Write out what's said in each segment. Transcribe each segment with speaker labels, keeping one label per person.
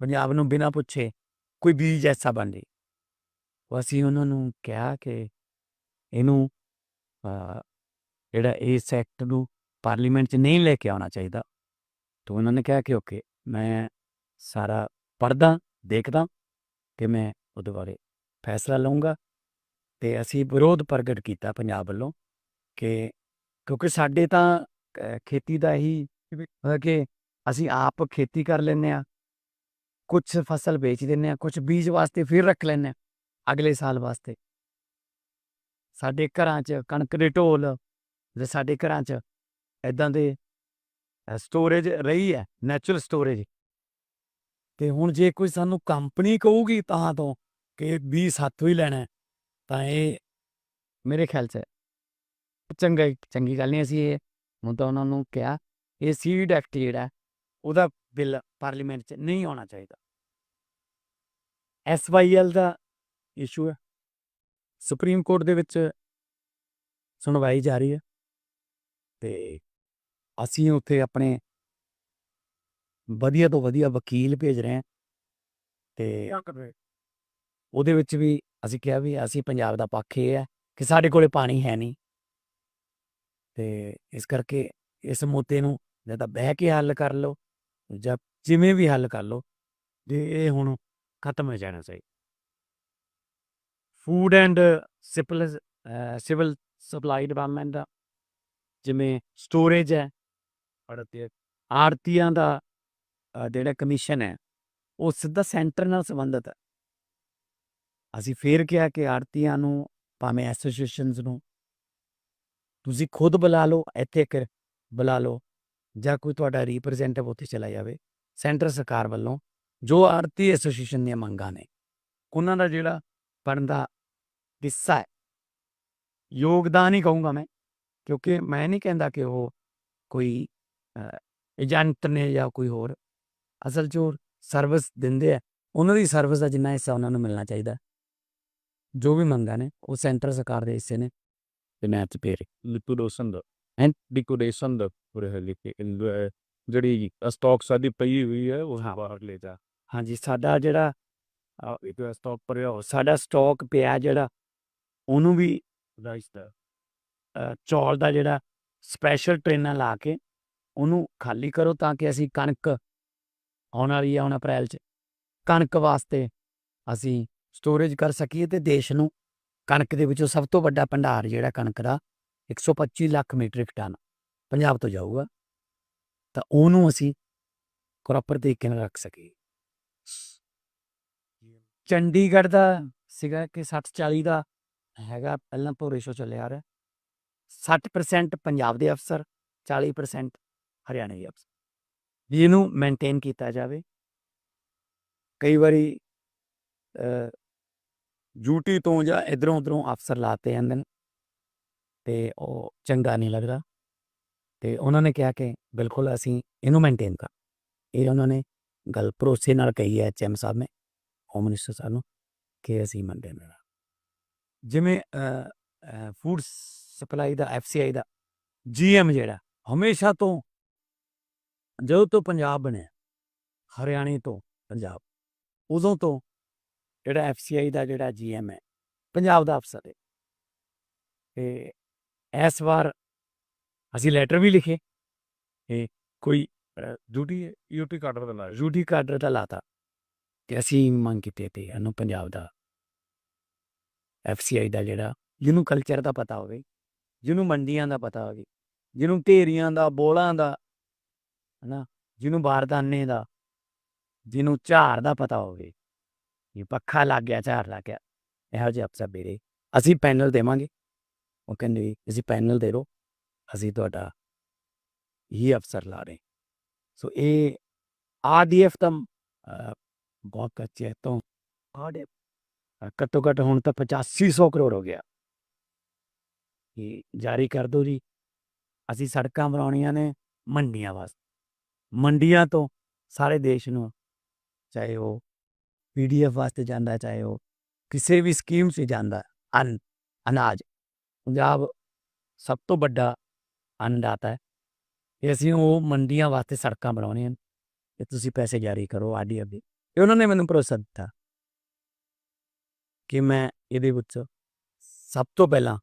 Speaker 1: ਪੰਜਾਬ ਨੂੰ ਬਿਨਾਂ ਪੁੱਛੇ ਕੋਈ ਬੀਜ ਐਸਾ ਬਣ ਜੇ। ਉਹ ਅਸੀਂ ਉਹਨਾਂ ਨੂੰ ਕਿਹਾ ਕਿ ਇਹਨੂੰ ਜਿਹੜਾ ਇਸ ਐਕਟ ਨੂੰ ਪਾਰਲੀਮੈਂਟ 'ਚ ਨਹੀਂ ਲੈ ਕੇ ਆਉਣਾ ਚਾਹੀਦਾ। ਤਾਂ ਉਹਨਾਂ ਨੇ ਕਿਹਾ ਕਿ ਓਕੇ, ਮੈਂ ਸਾਰਾ ਪੜ੍ਹਦਾ, ਦੇਖਦਾ ਕਿ ਮੈਂ ਉਹਦੇ ਬਾਰੇ ਫੈਸਲਾ ਲਵਾਂਗਾ ਤੇ ਅਸੀਂ ਵਿਰੋਧ ਪ੍ਰਗਟ ਕੀਤਾ ਪੰਜਾਬ ਵੱਲੋਂ ਕਿ ਕਿਉਂਕਿ ਸਾਡੇ ਤਾਂ ਖੇਤੀ ਦਾ ਹੀ ਹੈ ਕਿ ਅਸੀਂ ਆਪ ਖੇਤੀ ਕਰ ਲੈਂਦੇ ਆ ਕੁਝ ਫਸਲ ਵੇਚ ਦਿੰਦੇ ਆ ਕੁਝ ਬੀਜ ਵਾਸਤੇ ਫਿਰ ਰੱਖ ਲੈਂਦੇ ਆ ਅਗਲੇ ਸਾਲ ਵਾਸਤੇ ਸਾਡੇ ਘਰਾਂ 'ਚ ਕਣਕ ਦੇ ਢੋਲ ਜੇ ਸਾਡੇ ਘਰਾਂ 'ਚ ਇਦਾਂ ਦੇ ਸਟੋਰੇਜ ਰਹੀ ਹੈ ਨੈਚੁਰਲ ਸਟੋਰੇਜ ਤੇ ਹੁਣ ਜੇ ਕੋਈ ਸਾਨੂੰ ਕੰਪਨੀ ਕਹੂਗੀ ਤਾਂ ਤੋਂ ਕਿ ਵੀ ਸਾਥੋਂ ਹੀ ਲੈਣਾ ਤਾਂ ਇਹ ਮੇਰੇ ਖਿਆਲ 'ਚ ਚੰਗਾ ਚੰਗੀ ਗੱਲ ਨਹੀਂ ਅਸੀਂ ਇਹ ਹੁਣ ਤਾਂ ਉਹਨਾਂ ਨੂੰ ਕਿਹਾ ਇਹ ਸੀਡ ਐਕਟ ਜਿਹੜਾ ਉਹਦਾ ਬਿੱਲ ਪਾਰਲੀਮੈਂਟ 'ਚ ਨਹੀਂ ਆਉਣਾ ਚਾਹੀਦਾ। ਐਸਵਾਈਐਲ ਦਾ ਇਸ਼ੂ ਹੈ। ਸੁਪਰੀਮ ਕੋਰਟ ਦੇ ਵਿੱਚ ਸੁਣਵਾਈ ਜਾਰੀ ਹੈ। ਤੇ ਅਸੀਂ ਉੱਥੇ ਆਪਣੇ ਵਧੀਆ ਤੋਂ ਵਧੀਆ ਵਕੀਲ ਭੇਜ ਰਹੇ ਹਾਂ। ਤੇ ਉਹਦੇ ਵਿੱਚ ਵੀ ਅਸੀਂ ਕਿਹਾ ਵੀ ਅਸੀਂ ਪੰਜਾਬ ਦਾ ਪੱਖ ਇਹ ਹੈ ਕਿ ਸਾਡੇ ਕੋਲੇ ਪਾਣੀ ਹੈ ਨਹੀਂ। ਤੇ ਇਸ ਕਰਕੇ ਇਸ ਮੁੱਦੇ ਨੂੰ ਜਾਂ ਤਾਂ ਬਹਿ ਕੇ ਹੱਲ ਕਰ ਲਓ ਜਾਂ ਜਿਵੇਂ ਵੀ ਹੱਲ ਕਰ ਲਓ, ਜੇ ਇਹ ਹੁਣ ਖਤਮ ਹੋ ਜਾਣਾ ਚਾਹੀਦਾ food and civil civil supply department ਦਾ ਜਿਵੇਂ ਸਟੋਰੇਜ ਹੈ ਆੜਤੀ ਆੜਤੀਆਂ ਦਾ ਜਿਹੜਾ ਕਮਿਸ਼ਨ ਹੈ, ਉਹ ਸਿੱਧਾ ਸੈਂਟਰ ਨਾਲ ਸੰਬੰਧਿਤ ਹੈ। ਅਸੀਂ ਫੇਰ ਕਿਹਾ ਕਿ ਆੜਤੀਆਂ ਨੂੰ, ਭਾਵੇਂ ਐਸੋਸੀਏਸ਼ਨਸ ਨੂੰ ਤੁਸੀਂ ਖੁਦ ਬੁਲਾ ਲਓ, ਇੱਥੇ ਇੱਕ ਬੁਲਾ ਲਓ, ਜਾਂ ਕੋਈ ਤੁਹਾਡਾ ਰਿਪਰੈਜ਼ੈਂਟੇਟਿਵ ਉੱਥੇ ਚਲਾ ਜਾਵੇ। ਸੈਂਟਰ ਸਰਕਾਰ ਵੱਲੋਂ ਜੋ ਆੜਤੀ ਐਸੋਸੀਏਸ਼ਨ ਦੀਆਂ ਮੰਗਾਂ ਨੇ ਉਹਨਾਂ ਦਾ ਜਿਹੜਾ ਬਣਦਾ ਹਿੱਸਾ ਹੈ ਯੋਗਦਾਨ ਹੀ ਕਹੂੰਗਾ ਮੈਂ ਕਿਉਂਕਿ ਮੈਂ ਨਹੀਂ ਕਹਿੰਦਾ ਕਿ ਉਹ ਕੋਈ ਏਜੰਟ ਨੇ ਜਾਂ ਕੋਈ ਹੋਰ ਅਸਲ 'ਚ ਉਹ ਸਰਵਿਸ ਦਿੰਦੇ ਆ ਉਹਨਾਂ ਦੀ ਸਰਵਿਸ ਦਾ ਜਿੰਨਾ ਹਿੱਸਾ ਉਹਨਾਂ ਨੂੰ ਮਿਲਣਾ ਚਾਹੀਦਾ ਜੋ ਵੀ ਮੰਗਾਂ ਨੇ ਉਹ ਸੈਂਟਰ ਸਰਕਾਰ ਦੇ ਹਿੱਸੇ ਨੇ। ਤੇ ਮੈਂ ਤੇ ਪੇਰੇ
Speaker 2: ਲਿਕੁਇਡੇਸ਼ਨ ਦਾ।
Speaker 1: ਹੈਂ?
Speaker 2: ਲਿਕੁਇਡੇਸ਼ਨ ਦਾ ਪੂਰੇ ਲਿਖ ਜਿਹੜੀ ਸਟਾਕ ਸਾਡੀ ਪਈ ਹੋਈ ਹੈ ਉਹ ਬਾਹਰ ਲੈ ਜਾ।
Speaker 1: ਹਾਂਜੀ ਸਾਡਾ ਜਿਹੜਾ
Speaker 2: ਇੱਕ ਸਟਾਕ ਭਰਿਆ ਹੋ
Speaker 1: ਸਾਡਾ ਸਟਾਕ ਪਿਆ ਜਿਹੜਾ ਉਹਨੂੰ ਵੀ
Speaker 2: ਰਾਈਸ ਦਾ
Speaker 1: ਚੌਲ ਦਾ ਜਿਹੜਾ ਸਪੈਸ਼ਲ ਟ੍ਰੇਨਾਂ ਲਾ ਕੇ ਉਹਨੂੰ ਖਾਲੀ ਕਰੋ ਤਾਂ ਕਿ ਅਸੀਂ ਕਣਕ ਆਉਣ ਵਾਲੀ ਹੈ ਹੁਣ ਅਪ੍ਰੈਲ 'ਚ ਕਣਕ ਵਾਸਤੇ ਅਸੀਂ ਸਟੋਰੇਜ ਕਰ ਸਕੀਏ ਤੇ ਦੇਸ਼ ਨੂੰ ਕਣਕ ਦੇ ਵਿੱਚੋਂ ਸਭ ਤੋਂ ਵੱਡਾ ਭੰਡਾਰ ਜਿਹੜਾ ਕਣਕ ਦਾ 125 ਲੱਖ ਮੀਟ੍ਰਿਕ ਟਨ ਪੰਜਾਬ ਤੋਂ ਜਾਊਗਾ। ਤਾਂ ਉਹਨੂੰ ਅਸੀਂ ਪ੍ਰੋਪਰ ਤਰੀਕੇ ਨਾਲ ਰੱਖ ਸਕੀਏ। ਚੰਡੀਗੜ੍ਹ ਦਾ ਸੀਗਾ ਕਿ 60 40 ਦਾ ਹੈਗਾ, ਪਹਿਲਾਂ ਤੋਂ ਰੇਸ਼ੋ ਚੱਲਿਆ ਆ ਰਿਹਾ। 60% ਪੰਜਾਬ ਦੇ ਅਫਸਰ 40% ਹਰਿਆਣਾ ਦੇ ਅਫਸਰ। ਵੀ ਇਹਨੂੰ ਮੇਨਟੇਨ ਕੀਤਾ ਜਾਵੇ। ਕਈ ਵਾਰੀ ਯੂਟੀ ਤੋਂ ਜਾਂ ਇਧਰੋਂ ਉਧਰੋਂ ਅਫਸਰ ਲਾਤੇ ਜਾਂਦੇ ਨੇ। ਤੇ ਉਹ ਚੰਗਾ ਨਹੀਂ ਲੱਗਦਾ। ਤੇ ਉਹਨਾਂ ਨੇ ਕਿਹਾ ਕਿ ਬਿਲਕੁਲ ਅਸੀਂ ਇਹਨੂੰ ਮੇਨਟੇਨ ਕਰ, ਇਹ ਉਹਨਾਂ ਨੇ ਗੱਲ ਭਰੋਸੇ ਨਾਲ ਕਹੀ ਹੈ ਐਚਐਮ ਸਾਹਿਬ ਨੇ ਹੋਮ ਮਿਨਿਸਟਰ ਸਾਹਿਬ ਨੂੰ, ਕਿ ਅਸੀਂ ਮੇਨਟੇਨ ਕਰਾਂ ਜਿਵੇਂ ਫੂਡ ਸਪਲਾਈ ਦਾ ਐਫਸੀਆਈ ਦਾ ਜੀਐਮ ਜਿਹੜਾ ਹਮੇਸ਼ਾ ਤੋਂ ਜਦੋਂ ਤੋਂ ਪੰਜਾਬ ਬਣਿਆ, ਹਰਿਆਣੇ ਤੋਂ ਪੰਜਾਬ, ਉਦੋਂ ਤੋਂ ਜਿਹੜਾ ਐਫਸੀਆਈ ਦਾ ਜਿਹੜਾ ਜੀਐਮ ਹੈ, ਪੰਜਾਬ ਦਾ ਅਫਸਰ ਹੈ। ਤੇ ਇਸ ਵਾਰ ਅਸੀਂ ਲੈਟਰ ਵੀ ਲਿਖੇ। ਇਹ ਕੋਈ
Speaker 2: ਡਿਊਟੀ ਯੂਟੀ ਕਾਰਡਰ ਦਾ ਲਾ
Speaker 1: ਰੂਟੀ ਕਾਰਡਰ ਦਾ ਲਾਤਾ। ਕਿ ਅਸੀਂ ਮੰਗ ਕੀਤੀ ਤੇ ਇਹਨੂੰ ਪੰਜਾਬ ਦਾ ਐਫਸੀਆਈ ਦਾ ਜਿਹੜਾ, ਜਿਹਨੂੰ ਕਲਚਰ ਦਾ ਪਤਾ ਹੋਵੇ, ਜਿਹਨੂੰ ਮੰਡੀਆਂ ਦਾ ਪਤਾ ਹੋਵੇ, ਜਿਹਨੂੰ ਢੇਰੀਆਂ ਦਾ, ਬੋਲਾਂ ਦਾ, ਹਨਾ, ਜਿਹਨੂੰ ਬਾਰਦਾਨੇ ਦਾ, ਜਿਹਨੂੰ ਝਾੜ ਦਾ ਪਤਾ ਹੋਵੇ। ਇਹ ਪੱਖਾ ਲੱਗ ਗਿਆ ਝਾੜ ਲੱਗ ਗਿਆ। ਇਹੋ ਜਿਹੇ ਅਫਸਰ ਮੇਰੇ ਅਸੀਂ ਪੈਨਲ ਦੇਵਾਂਗੇ। ਉਹ ਕਹਿੰਦੇ ਅਸੀਂ ਪੈਨਲ ਦੇ ਦਿਓ ਅਸੀਂ ਤੁਹਾਡਾ ਹੀ ਅਫਸਰ ਲਾ ਰਹੇ। ਸੋ ਇਹ ਆਰਡੀਐਫ ਤਾਂ ਬਹੁਤ ਕੱਚੇ ਤੋਂ ਆਰਡੀਐਫ ਘੱਟੋ ਘੱਟ ਹੁਣ ਤਾਂ 8500 ਕਰੋੜ ਹੋ ਗਿਆ। ਇਹ ਜਾਰੀ ਕਰ ਦਿਓ ਜੀ। ਅਸੀਂ ਸੜਕਾਂ ਬਣਾਉਣੀਆਂ ਨੇ ਮੰਡੀਆਂ ਵਾਸਤੇ। ਮੰਡੀਆਂ ਤੋਂ ਸਾਰੇ ਦੇਸ਼ ਨੂੰ, ਚਾਹੇ ਉਹ ਪੀਡੀਐਫ ਵਾਸਤੇ ਜਾਂਦਾ, ਚਾਹੇ ਉਹ ਕਿਸੇ ਵੀ ਸਕੀਮ 'ਚ ਜਾਂਦਾ, ਅਨ, ਅਨਾਜ। ਪੰਜਾਬ ਸਭ ਤੋਂ ਵੱਡਾ ਅੰਨਦਾਤਾ ਹੈ। ਤੇ ਅਸੀਂ ਉਹ ਮੰਡੀਆਂ ਵਾਸਤੇ ਸੜਕਾਂ ਬਣਾਉਣੀਆਂ ਨੇ। ਤੇ ਤੁਸੀਂ ਪੈਸੇ ਜਾਰੀ ਕਰੋ ਆਰਡੀਐਫ ਦੇ ਤੇ ਉਹਨਾਂ ਨੇ ਮੈਨੂੰ ਭਰੋਸਾ ਦਿੱਤਾ ਕਿ ਮੈਂ ਇਹਦੇ ਵਿੱਚ ਸਭ ਤੋਂ ਪਹਿਲਾਂ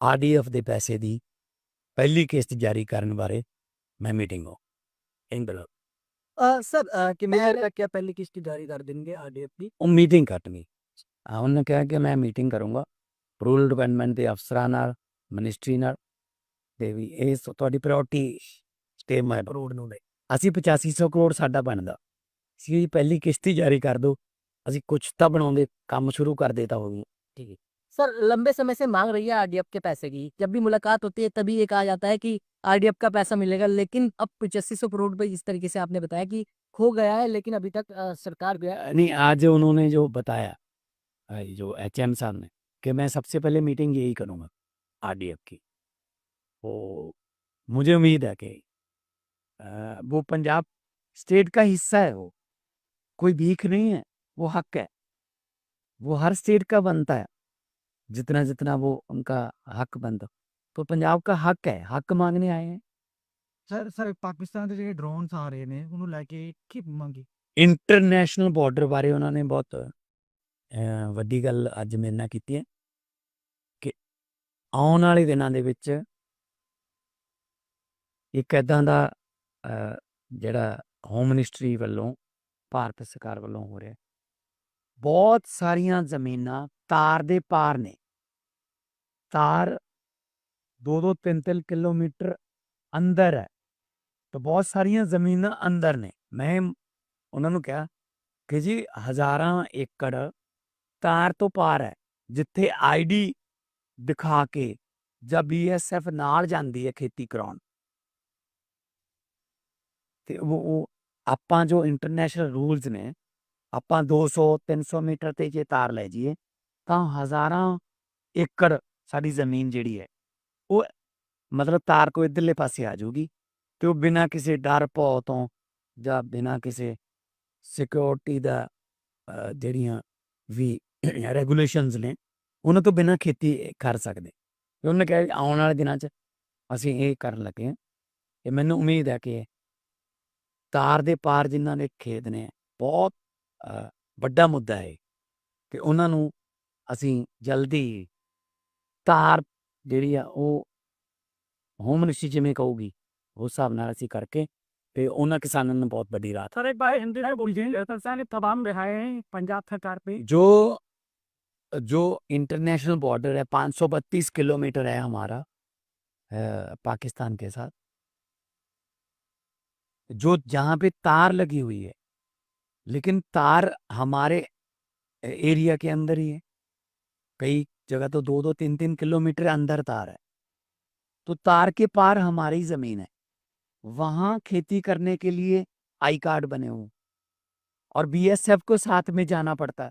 Speaker 1: ਆਰਡੀਐਫ ਦੇ ਪੈਸੇ ਦੀ ਪਹਿਲੀ ਕਿਸ਼ਤ ਜਾਰੀ ਕਰਨ ਬਾਰੇ ਮੈਂ ਮੀਟਿੰਗ ਹੋ। ਇੰਦਲ
Speaker 3: ਸਰ ਤੱਕ ਕਿਆ ਪਹਿਲੀ ਕਿਸ਼ਤ ਜਾਰੀ ਕਰ ਦੇਣਗੇ ਆਰਡੀਐਫ ਦੀ?
Speaker 1: ਉਹ ਮੀਟਿੰਗ ਕਰਨੀ ਆ ਉਹਨੇ ਕਿਹਾ ਕਿ ਮੈਂ ਮੀਟਿੰਗ ਕਰੂੰਗਾ। ਰੂਰਲ ਡਿਵੈਲਪਮੈਂਟ ਦੇ ਅਫਸਰਾਂ ਨਾਲ ਮਿਨਿਸਟਰੀ ਨਾਲ ਤੇ ਵੀ ਇਹ ਸ- ਤੁਹਾਡੀ ਪ੍ਰਾਇੋਰਟੀ ਤੇ ਮੈਂ
Speaker 3: ਕਰੋੜ ਨੂੰ ਲੈ
Speaker 1: ਅਸੀਂ 8500 ਕਰੋੜ ਸਾਡਾ ਬਣਦਾ ਸੀ ਪਹਿਲੀ ਕਿਸ਼ਤ ਹੀ ਜਾਰੀ ਕਰ ਦਿਓ ਅਸੀਂ ਕੁਝ ਤਾਂ ਬਣਾਉਂਦੇ ਕੰਮ ਸ਼ੁਰੂ ਕਰ ਦੇਤਾ ਹੋਊਗਾ
Speaker 3: सर लंबे समय से मांग रही है आरडीएफ के पैसे की जब भी मुलाकात होती है तभी ये कहा जाता है कि आरडीएफ का पैसा मिलेगा लेकिन अब पचासी सौ करोड़ रुपए जिस तरीके से आपने बताया कि खो गया है लेकिन अभी तक अ, सरकार गया
Speaker 1: नहीं आज उन्होंने जो बताया अ, जो एच एम साहब ने कि मैं सबसे पहले मीटिंग यही करूँगा आरडीएफ की वो मुझे उम्मीद है कि अ, वो पंजाब स्टेट का हिस्सा है वो कोई भीख नहीं है वो हक है वो हर स्टेट का बनता है जितना जितना वो उनका हक बनता तो पंजाब का हक है हक मांगने आए हैं
Speaker 4: ਸਰ ਸਰ ਪਾਕਿਸਤਾਨ ਦੇ ਜਿਹੜੇ ਡਰੋਨਸ ਆ ਰਹੇ ਨੇ ਉਹਨੂੰ ਲੈ ਕੇ ਕੀ ਮੰਗੀ
Speaker 1: ਇੰਟਰਨੈਸ਼ਨਲ ਬਾਰਡਰ ਬਾਰੇ ਉਹਨਾਂ ਨੇ ਬਹੁਤ ਅਹ, ਵੱਡੀ ਗੱਲ ਅੱਜ ਮੇਰੇ ਨਾਲ ਕੀਤੀ ਹੈ ਕਿ ਆਉਣ ਵਾਲੇ ਦਿਨਾਂ ਦੇ ਵਿੱਚ ਇੱਕ ਐਦਾਂ ਦਾ ਜਿਹੜਾ ਹੋਮ ਮਿਨਿਸਟਰੀ ਵੱਲੋਂ, ਭਾਰਤ ਸਰਕਾਰ ਵੱਲੋਂ ਹੋ ਰਿਹਾ। ਬਹੁਤ ਸਾਰੀਆਂ ਜ਼ਮੀਨਾਂ ਤਾਰ ਦੇ ਪਾਰ ਨੇ। ਤਾਰ 2-2 3-3 ਕਿਲੋਮੀਟਰ ਅੰਦਰ ਹੈ। ਤਾਂ ਬਹੁਤ ਸਾਰੀਆਂ ਜ਼ਮੀਨਾਂ ਅੰਦਰ ਨੇ। ਮੈਂ ਉਹਨਾਂ ਨੂੰ ਕਿਹਾ ਕਿ ਜੀ ਹਜ਼ਾਰਾਂ ਏਕੜ ਤਾਰ ਤੋਂ ਪਾਰ ਹੈ, ਜਿੱਥੇ ਆਈਡੀ ਦਿਖਾ ਕੇ ਜਾਂ ਬੀਐਸਐਫ ਨਾਲ ਜਾਂਦੀ ਹੈ ਖੇਤੀ ਕਰਾਉਣ। ਤੇ ਉਹ ਉਹ ਆਪਾਂ ਜੋ ਇੰਟਰਨੈਸ਼ਨਲ ਰੂਲਸ ਨੇ, ਆਪਾਂ 200 300 ਮੀਟਰ ਤੇ ਜੇ ਤਾਰ ਲੈ ਜਾਈਏ, ਤਾਂ ਹਜ਼ਾਰਾਂ ਏਕੜ ਸਾਡੀ ਜ਼ਮੀਨ ਜਿਹੜੀ ਹੈ, ਉਹ ਮਤਲਬ ਤਾਰ ਕੋ ਇਧਰਲੇ ਪਾਸੇ ਆ ਜਾਊਗੀ ਤੇ ਉਹ ਬਿਨਾਂ ਕਿਸੇ ਡਰ ਭੌ ਤੋਂ ਜਾਂ ਬਿਨਾਂ ਕਿਸੇ ਸਿਕਿਉਰਿਟੀ ਦਾ ਜਿਹੜੀਆਂ ਵੀ ਰੈਗੂਲੇਸ਼ਨਸ ਨੇ, ਉਹਨਾਂ ਤੋਂ ਬਿਨਾਂ ਖੇਤੀ ਕਰ ਸਕਦੇ। ਤੇ ਉਹਨੇ ਕਿਹਾ ਵੀ ਆਉਣ ਵਾਲੇ ਦਿਨਾਂ 'ਚ ਅਸੀਂ ਇਹ ਕਰਨ ਲੱਗੇ ਹਾਂ। ਤੇ ਮੈਨੂੰ ਉਮੀਦ ਹੈ ਕਿ ਤਾਰ ਦੇ ਪਾਰ ਜਿਨ੍ਹਾਂ ਦੇ ਖੇਤ ਨੇ ਬਹੁਤ ਅ, ਵੱਡਾ ਮੁੱਦਾ ਹੈ ਕਿ ਉਹਨਾਂ ਨੂੰ ਅਸੀਂ ਜਲਦੀ ਤਾਰ ਜਿਹੜੀ ਆ ਉਹ ਹੋਮ ਮਿਨਿਸਟਰੀ ਜਿਵੇਂ ਕਹੂਗੀ ਉਸ ਹਿਸਾਬ ਨਾਲ ਅਸੀਂ ਕਰਕੇ ਤੇ ਉਹਨਾਂ ਕਿਸਾਨਾਂ ਨੂੰ ਬਹੁਤ ਵੱਡੀ ਰਾਹਤ
Speaker 4: ਸਰ ਇੱਕ ਬਾਰ ਹਿੰਦੀ में बोलिए सर ने तमाम रिहाई पंजाब सरकार पे
Speaker 1: जो जो इंटरनेशनल बॉर्डर है 532 किलोमीटर है हमारा अ, पाकिस्तान के साथ जो जहाँ पे तार लगी हुई है, लेकिन तार हमारे एरिया के अंदर ही है। कई जगह तो दो दो तीन तीन किलोमीटर अंदर तार है। तो तार के पार हमारी ज़मीन है। वहाँ खेती करने के लिए आई कार्ड बने हुए। और बीएसएफ को साथ में जाना पड़ता है।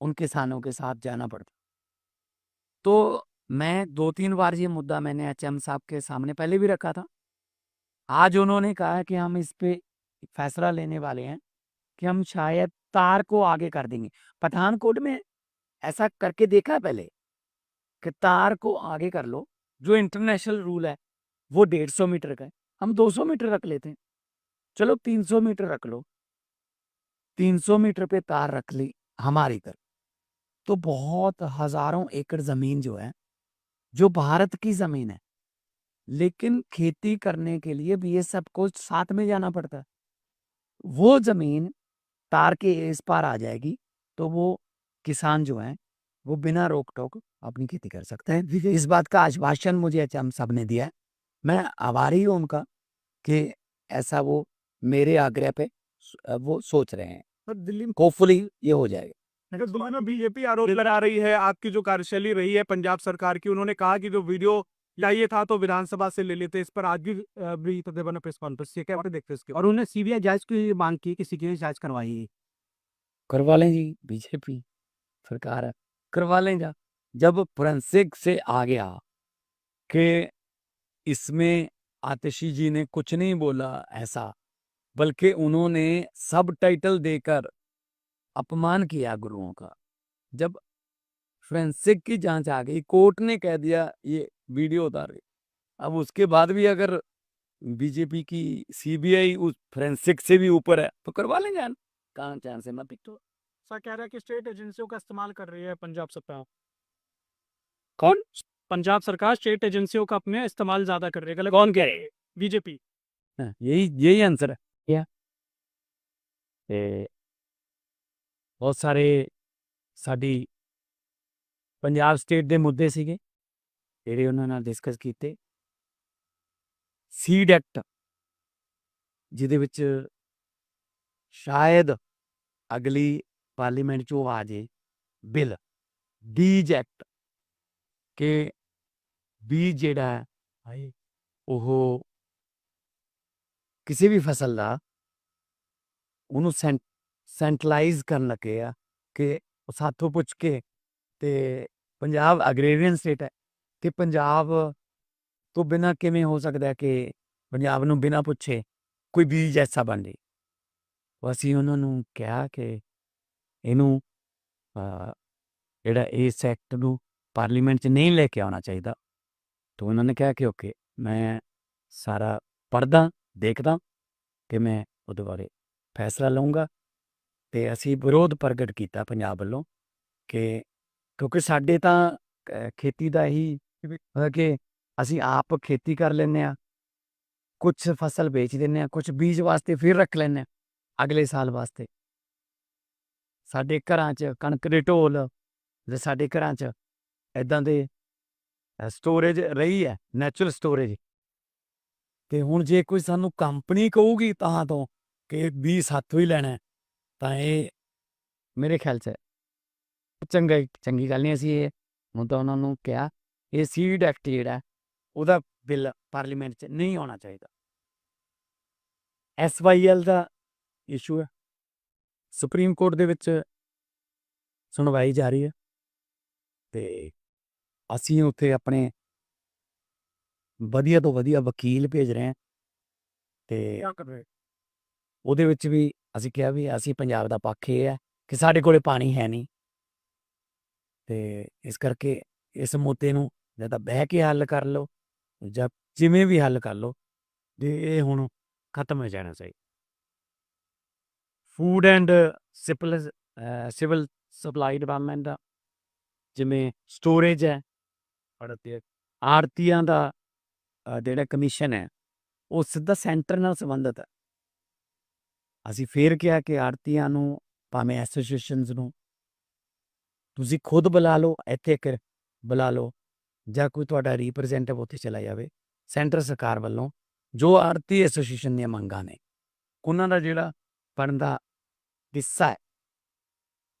Speaker 1: उन किसानों के साथ जाना पड़ता तो मैं दो तीन बार ये मुद्दा मैंने एचएम साहब के सामने पहले भी रखा था। आज उन्होंने कहा कि हम इस पे फैसला लेने वाले हैं कि हम शायद तार को आगे कर देंगे। पठानकोट में ऐसा करके देखा है पहले कि तार को आगे कर लो, जो इंटरनेशनल रूल है, वो डेढ़ सौ मीटर का है। हम दो सौ मीटर रख लेते हैं। चलो तीन सौ मीटर रख लो। 300 मीटर पे तार रख ली हमारी तरफ़। तो बहुत हज़ारों एकड़ ज़मीन जो है, जो भारत की ज़मीन है लेकिन खेती करने के लिए बीएसएफ को साथ में जाना पड़ता। है वो ज़मीन तार के इस पार आ जाएगी तो वो किसान जो है वो बिना रोक टोक अपनी खेती कर सकते हैं। इस बात का आश्वासन मुझे एचएम साहब ने दिया है। मैं आभारी हूँ उनका कि ऐसा वो मेरे आग्रह पे वो सोच रहे हैं।
Speaker 4: सर दिल्ली
Speaker 1: होपफुली ये हो जाएगा।
Speaker 2: बीजेपी आरोप लगा रही है आपकी जो कार्यशैली रही है पंजाब सरकार की उन्होंने कहा कि जो वीडियो चाहिए था तो विधानसभा से ले लेते, इस पर आज भी भी प्रेस कॉन्फ्रेंस की क्या देखते इसके
Speaker 4: और उन्हें सीबीआई जाँच की, मांग की कि सीबीआई जाँच करवाई।
Speaker 1: करवा लें जी बीजेपी, सरकार है, करवा लें जा जब फोरेंसिक से आ गया कि इसमें आतिशी जी ने कुछ नहीं बोला ऐसा, बल्कि उन्होंने सब टाइटल देकर अपमान किया गुरुओं का। जब फोरेंसिक की जाँच आ गई, कोर्ट ने कह दिया, ये वीडियो उतारे अब उसके बाद भी अगर बीजेपी की सीबीआई उस फोरेंसिक से भी ऊपर है तो करवा लें जान कहाँ चांस है मैं पिक तो
Speaker 2: सर कह रहा है कि स्टेट एजेंसियों का इस्तेमाल कर रही है पंजाब सरकार
Speaker 1: कौन
Speaker 2: पंजाब सरकार स्टेट एजेंसियों का अपने इस्तेमाल ज्यादा कर रही है गलत
Speaker 1: कौन कह रहे
Speaker 2: बीजेपी
Speaker 1: हैं यही यही आंसर है क्या ਤੇ ਬਹੁਤ ਸਾਰੇ ਸਾਡੀ ਪੰਜਾਬ ਸਟੇਟ ਦੇ ਮੁੱਦੇ ਸੀਗੇ ਜਿਹੜੇ ਉਹਨਾਂ ਨਾਲ ਡਿਸਕਸ ਕੀਤੇ। ਸੀਡ ਐਕਟ ਜਿਹਦੇ ਵਿੱਚ ਸ਼ਾਇਦ ਅਗਲੀ ਪਾਰਲੀਮੈਂਟ ਚੋਂ ਆ ਜੇ ਬਿੱਲ। ਬੀਜ ਐਕਟ ਕਿ ਬੀਜ ਜਿਹੜਾ ਹੈ ਉਹ ਕਿਸੇ ਵੀ ਫਸਲ ਦਾ ਉਹਨੂੰ ਸੈਂਟ ਸੈਂਟਰਲਾਈਜ਼ ਕਰਨ ਲੱਗੇ ਆ ਕਿ ਉਹ ਸਾਥੋਂ ਪੁੱਛ ਕੇ ਤੇ ਪੰਜਾਬ ਐਗਰੀਰੀਅਨ ਸਟੇਟ ਹੈ ਤੇ ਪੰਜਾਬ ਤੋਂ ਬਿਨਾ ਕਿਵੇਂ ਹੋ ਸਕਦਾ ਕਿ ਪੰਜਾਬ ਨੂੰ ਬਿਨਾ ਪੁੱਛੇ ਕੋਈ ਬੀਜ ਐਸਾ ਬਣ ਜੇ? ਅਸੀਂ ਉਹਨਾਂ ਨੂੰ ਕਿਹਾ ਕਿ ਇਹਨੂੰ ਜਿਹੜਾ ਇਸ ਐਕਟ ਨੂੰ ਪਾਰਲੀਮੈਂਟ 'ਚ ਨਹੀਂ ਲੈ ਕੇ ਆਉਣਾ ਚਾਹੀਦਾ। ਤਾਂ ਉਹਨਾਂ ਨੇ ਕਿਹਾ ਕਿ ਓਕੇ, ਮੈਂ ਸਾਰਾ ਪੜ੍ਹਦਾ, ਦੇਖਦਾ ਕਿ ਮੈਂ ਉਹਦੇ ਬਾਰੇ ਫੈਸਲਾ ਲਵਾਂਗਾ ਤੇ ਅਸੀਂ ਵਿਰੋਧ ਪ੍ਰਗਟ ਕੀਤਾ ਪੰਜਾਬ ਵੱਲੋਂ ਕਿ ਕਿਉਂਕਿ ਸਾਡੇ ਤਾਂ ਖੇਤੀ ਦਾ ਹੀ ਕਿ ਅਸੀਂ ਆਪ ਖੇਤੀ ਕਰ ਲੈਂਦੇ ਆ ਕੁਝ ਫਸਲ ਵੇਚ ਦਿੰਦੇ ਆ ਕੁਝ ਬੀਜ ਵਾਸਤੇ ਫਿਰ ਰੱਖ ਲੈਂਦੇ ਆ ਅਗਲੇ ਸਾਲ ਵਾਸਤੇ। ਸਾਡੇ ਘਰਾਂ 'ਚ ਕਣਕ ਦੇ ਢੋਲ ਜੇ ਸਾਡੇ ਘਰਾਂ 'ਚ ਇਦਾਂ ਦੇ ਸਟੋਰੇਜ ਰਹੀ ਹੈ ਨੈਚੁਰਲ ਸਟੋਰੇਜ ਤੇ ਹੁਣ ਜੇ ਕੋਈ ਸਾਨੂੰ ਕੰਪਨੀ ਕਹੂਗੀ ਤਾਂ ਤੋਂ ਕਿ ਵੀ ਸਾਥੋਂ ਹੀ ਲੈਣਾ ਤਾਂ ਇਹ ਮੇਰੇ ਖਿਆਲ 'ਚ ਚੰਗਾ ਚੰਗੀ ਗੱਲ ਨਹੀਂ ਅਸੀਂ ਇਹ ਹੁਣ ਤਾਂ ਉਹਨਾਂ ਨੂੰ ਕਿਹਾ ਇਹ ਸੀਡ ਐਕਟ ਜਿਹੜਾ ਉਹਦਾ ਬਿੱਲ ਪਾਰਲੀਮੈਂਟ 'ਚ ਨਹੀਂ ਆਉਣਾ ਚਾਹੀਦਾ। ਐਸਵਾਈਐਲ ਦਾ ਇਸ਼ੂ ਹੈ। ਸੁਪਰੀਮ ਕੋਰਟ ਦੇ ਵਿੱਚ ਸੁਣਵਾਈ ਜਾ ਰਹੀ ਹੈ। ਤੇ ਅਸੀਂ ਉੱਥੇ ਆਪਣੇ ਵਧੀਆ ਤੋਂ ਵਧੀਆ ਵਕੀਲ ਭੇਜ ਰਹੇ ਹਾਂ। ਤੇ ਉਹਦੇ ਵਿੱਚ ਵੀ ਅਸੀਂ ਕਿਹਾ ਵੀ ਅਸੀਂ ਪੰਜਾਬ ਦਾ ਪੱਖ ਇਹ ਹੈ ਕਿ ਸਾਡੇ ਕੋਲੇ ਪਾਣੀ ਹੈ ਨਹੀਂ। ਤੇ ਇਸ ਕਰਕੇ ਇਸ ਮੁੱਦੇ ਨੂੰ ਜਾਂ ਤਾਂ ਬਹਿ ਕੇ ਹੱਲ ਕਰ ਲਓ, ਜਾਂ ਜਿਵੇਂ ਵੀ ਹੱਲ ਕਰ ਲਓ ਤੇ ਇਹ ਹੁਣ ਖਤਮ ਹੋ ਜਾਣਾ ਚਾਹੀਦਾ food and civil civil supply department ਦਾ ਜਿਵੇਂ ਸਟੋਰੇਜ ਹੈ ਆੜਤੀ ਆੜਤੀਆਂ ਦਾ ਜਿਹੜਾ ਕਮਿਸ਼ਨ ਹੈ, ਉਹ ਸਿੱਧਾ ਸੈਂਟਰ ਨਾਲ ਸੰਬੰਧਿਤ ਹੈ। ਅਸੀਂ ਫੇਰ ਕਿਹਾ ਕਿ ਆੜਤੀਆਂ ਨੂੰ, ਭਾਵੇਂ ਐਸੋਸੀਏਸ਼ਨਸ ਨੂੰ, ਤੁਸੀਂ ਖੁਦ ਬੁਲਾ ਲਓ, ਇੱਥੇ ਇੱਕ ਬੁਲਾ ਲਓ ਜਾਂ ਕੋਈ ਤੁਹਾਡਾ ਰਿਪਰੈਜ਼ੈਂਟੇਟਿਵ ਉੱਥੇ ਚਲਾ ਜਾਵੇ ਸੈਂਟਰ ਸਰਕਾਰ ਵੱਲੋਂ ਜੋ ਆਰਤੀ ਐਸੋਸੀਏਸ਼ਨ ਦੀਆਂ ਮੰਗਾਂ ਨੇ, ਉਹਨਾਂ ਦਾ ਜਿਹੜਾ ਬਣਦਾ ਹਿੱਸਾ ਹੈ।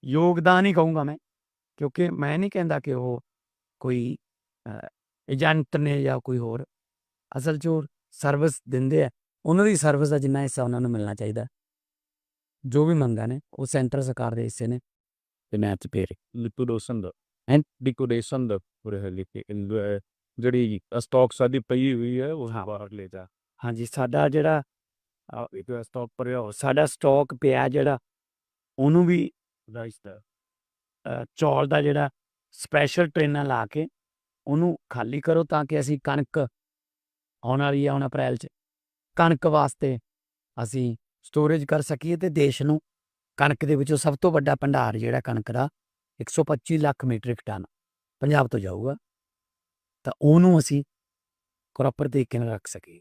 Speaker 1: ਯੋਗਦਾਨ ਹੀ ਕਹੂੰਗਾ ਮੈਂ, ਕਿਉਂਕਿ ਮੈਂ ਨਹੀਂ ਕਹਿੰਦਾ ਕਿ ਉਹ ਕੋਈ ਏਜੰਟ ਨੇ ਜਾਂ ਕੋਈ ਹੋਰ। ਅਸਲ 'ਚ ਸਰਵਿਸ ਦਿੰਦੇ ਆ, ਉਹਨਾਂ ਦੀ ਸਰਵਿਸ ਦਾ ਜਿੰਨਾ ਹਿੱਸਾ ਉਹਨਾਂ ਨੂੰ ਮਿਲਣਾ ਚਾਹੀਦਾ। ਜੋ ਵੀ ਮੰਗਾਂ ਨੇ, ਉਹ ਸੈਂਟਰ ਸਰਕਾਰ ਦੇ ਹਿੱਸੇ ਨੇ, ਤੇ ਮੈਂ ਤੇ ਪੇਰੇ
Speaker 5: ਲਿਕੁਇਡੇਸ਼ਨ ਦਾ
Speaker 1: ਹੈਂ?
Speaker 5: ਲਿਕੁਇਡੇਸ਼ਨ ਦਾ ਪੂਰੇ ਹੈ ਲਿਖ ਜਿਹੜੀ ਸਟਾਕ ਸਾਡੀ ਪਈ ਹੋਈ ਹੈ ਉਹ
Speaker 1: ਹਾਂ।
Speaker 5: ਬਾਹਰ ਲੈ ਜਾ
Speaker 1: ਹਾਂਜੀ ਸਾਡਾ ਜਿਹੜਾ ਇੱਕ ਸਟਾਕ ਭਰਿਆ ਹੋਇਆ, ਸਾਡਾ ਸਟਾਕ ਪਿਆ ਜਿਹੜਾ ਉਹਨੂੰ ਵੀ
Speaker 5: ਰਾਈਸ ਦਾ
Speaker 1: ਚੌਲ ਦਾ ਜਿਹੜਾ ਸਪੈਸ਼ਲ ਟ੍ਰੇਨਾਂ ਲਾ ਕੇ ਉਹਨੂੰ ਖਾਲੀ ਕਰੋ ਤਾਂ ਕਿ ਅਸੀਂ ਕਣਕ ਆਉਣ ਵਾਲੀ ਹੈ ਹੁਣ ਅਪ੍ਰੈਲ 'ਚ ਕਣਕ ਵਾਸਤੇ ਅਸੀਂ ਸਟੋਰੇਜ ਕਰ ਸਕੀਏ ਤੇ ਦੇਸ਼ ਨੂੰ ਕਣਕ ਦੇ ਵਿੱਚੋਂ ਸਭ ਤੋਂ ਵੱਡਾ ਭੰਡਾਰ ਜਿਹੜਾ ਕਣਕ ਦਾ 125 ਲੱਖ ਮੀਟ੍ਰਿਕ ਟਨ ਪੰਜਾਬ ਤੋਂ ਜਾਊਗਾ। ਤਾਂ ਉਹਨੂੰ ਅਸੀਂ ਪ੍ਰੋਪਰ ਤਰੀਕੇ ਨਾਲ ਰੱਖ ਸਕੀਏ।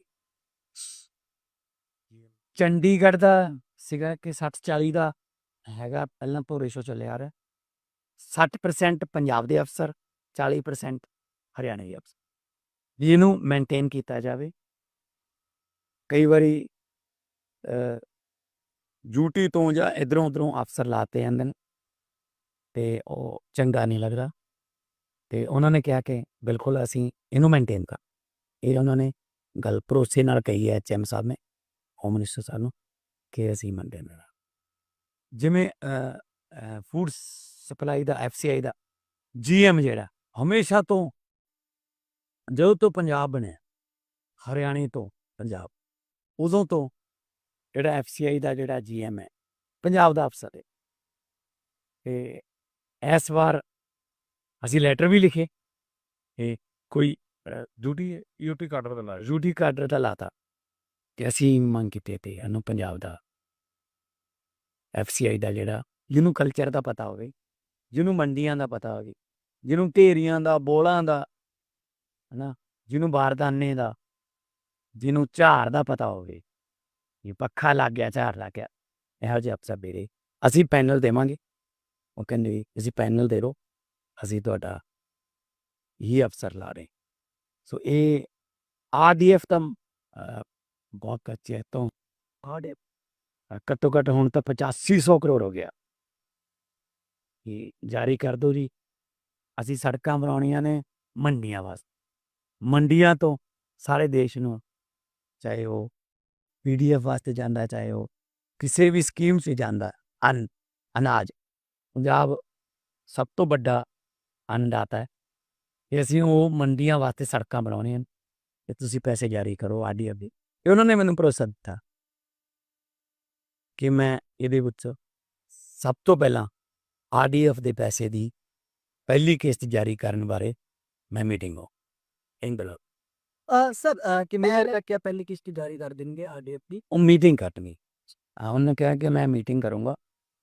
Speaker 1: ਚੰਡੀਗੜ੍ਹ ਦਾ ਸੀਗਾ ਕਿ 60 40 ਦਾ ਹੈਗਾ, ਪਹਿਲਾਂ ਤੋਂ ਰੇਸ਼ੋ ਚੱਲਿਆ ਆ ਰਿਹਾ। 60% ਪੰਜਾਬ ਦੇ ਅਫਸਰ 40% ਹਰਿਆਣੇ ਦੇ ਅਫਸਰ। ਵੀ ਇਹਨੂੰ ਮੇਨਟੇਨ ਕੀਤਾ ਜਾਵੇ। ਕਈ ਵਾਰੀ ਡਿਊਟੀ ਤੋਂ ਜਾਂ ਇਧਰੋਂ ਉਧਰੋਂ ਅਫਸਰ ਲਾਤੇ ਜਾਂਦੇ ਨੇ। ਤੇ ਉਹ ਚੰਗਾ ਨਹੀਂ ਲੱਗਦਾ। ਤੇ ਉਹਨਾਂ ਨੇ ਕਿਹਾ ਕਿ ਬਿਲਕੁਲ ਅਸੀਂ ਇਹਨੂੰ ਮੇਨਟੇਨ ਕਰ। ਇਹ ਉਹਨਾਂ ਨੇ ਗੱਲ ਭਰੋਸੇ ਨਾਲ ਕਹੀ ਹੈ ਐਚਐਮ ਸਾਹਿਬ ਨੇ ਹੋਮ ਮਿਨਿਸਟਰ ਸਾਹਿਬ ਨੂੰ, ਕਿ ਅਸੀਂ ਮੇਨਟੇਨ ਕਰਾਂ ਜਿਵੇਂ ਫੂਡ ਸਪਲਾਈ ਦਾ ਐਫਸੀਆਈ ਦਾ ਜੀਐਮ ਜਿਹੜਾ ਹਮੇਸ਼ਾ ਤੋਂ ਜਦੋਂ ਤੋਂ ਪੰਜਾਬ ਬਣਿਆ, ਹਰਿਆਣੇ ਤੋਂ ਪੰਜਾਬ, ਉਦੋਂ ਤੋਂ ਜਿਹੜਾ ਐਫਸੀਆਈ ਦਾ ਜਿਹੜਾ ਜੀਐਮ ਹੈ, ਪੰਜਾਬ ਦਾ ਅਫਸਰ ਹੈ। ਤੇ ਇਸ ਵਾਰ ਅਸੀਂ ਲੈਟਰ ਵੀ ਲਿਖੇ। ਇਹ ਕੋਈ ਡਿਊਟੀ
Speaker 5: ਯੂਟੀ ਕਾਰਡਰ ਦਾ ਲਾ
Speaker 1: ਡਿਊਟੀ ਕਾਰਡਰ ਦਾ ਲਾਤਾ। ਕਿ ਅਸੀਂ ਮੰਗ ਕੀਤੀ ਤੇ ਇਹਨੂੰ ਪੰਜਾਬ ਦਾ ਐਫਸੀਆਈ ਦਾ ਜਿਹੜਾ, ਜਿਹਨੂੰ ਕਲਚਰ ਦਾ ਪਤਾ ਹੋਵੇ, ਜਿਹਨੂੰ ਮੰਡੀਆਂ ਦਾ ਪਤਾ ਹੋਵੇ, ਜਿਹਨੂੰ ਢੇਰੀਆਂ ਦਾ, ਬੋਲਾਂ ਦਾ, ਹਨਾ, ਜਿਹਨੂੰ ਬਾਰਦਾਨੇ ਦਾ, ਜਿਹਨੂੰ ਝਾੜ ਦਾ ਪਤਾ ਹੋਵੇ। ਇਹ ਪੱਖਾ ਲੱਗ ਗਿਆ, ਝਾੜ ਲੱਗ ਗਿਆ। ਇਹੋ ਜਿਹੇ ਅਫਸਰ ਮੇਰੇ ਅਸੀਂ ਪੈਨਲ ਦੇਵਾਂਗੇ। ਉਹ ਕਹਿੰਦੇ ਵੀ ਤੁਸੀਂ ਪੈਨਲ ਦੇ ਦਿਓ, ਅਸੀਂ ਤੁਹਾਡਾ ਹੀ ਅਫਸਰ ਲਾ ਰਹੇ। ਸੋ ਇਹ ਆਰਡੀਐਫ ਤਾਂ ਬਹੁਤ ਕੱਚੇ ਤੋਂ ਆਰਡੀਐਫ ਘੱਟੋ ਘੱਟ ਹੁਣ ਤਾਂ 8500 ਕਰੋੜ ਹੋ ਗਿਆ। ਇਹ ਜਾਰੀ ਕਰ ਦਿਓ ਜੀ। ਅਸੀਂ ਸੜਕਾਂ ਬਣਾਉਣੀਆਂ ਨੇ ਮੰਡੀਆਂ ਵਾਸਤੇ ਮੰਡੀਆਂ ਤੋਂ ਸਾਰੇ ਦੇਸ਼ ਨੂੰ, ਚਾਹੇ ਉਹ ਪੀਡੀਐਫ ਵਾਸਤੇ ਜਾਂਦਾ, ਚਾਹੇ ਉਹ ਕਿਸੇ ਵੀ ਸਕੀਮ 'ਚ ਜਾਂਦਾ, ਅਨ, ਅਨਾਜ। ਪੰਜਾਬ ਸਭ ਤੋਂ ਵੱਡਾ ਅੰਨਦਾਤਾ ਹੈ। ਕਿ ਅਸੀਂ ਉਹ ਮੰਡੀਆਂ ਵਾਸਤੇ ਸੜਕਾਂ ਬਣਾਉਣੀਆਂ ਨੇ ਕਿ ਤੁਸੀਂ ਪੈਸੇ ਜਾਰੀ ਕਰੋ ਆਡੀ ਅੱਗੇ ਇਹ ਉਹਨਾਂ ਨੇ ਮੈਨੂੰ ਭਰੋਸਾ ਦਿੱਤਾ ਕਿ ਮੈਂ ਇਹਦੇ ਵਿੱਚ ਸਭ ਤੋਂ ਪਹਿਲਾਂ ਆਰਡੀਐਫ ਦੇ ਪੈਸੇ ਦੀ ਪਹਿਲੀ ਕਿਸ਼ਤ ਜਾਰੀ ਕਰਨ ਬਾਰੇ ਮੈਂ ਮੀਟਿੰਗ ਹੋ ਇੰਗਲੈਂਡ
Speaker 3: ਸਰ ਕਿ ਮੈਂ ਕਿਆ ਪਹਿਲੀ ਕਿਸ਼ਤ ਜਾਰੀ ਕਰ ਦੇਣਗੇ ਆਰਡੀਐਫ ਦੀ?
Speaker 1: ਉਹ ਮੀਟਿੰਗ ਕਰਨਗੇ ਉਹਨਾਂ ਨੇ ਕਿਹਾ ਕਿ ਮੈਂ ਮੀਟਿੰਗ ਕਰੂੰਗਾ।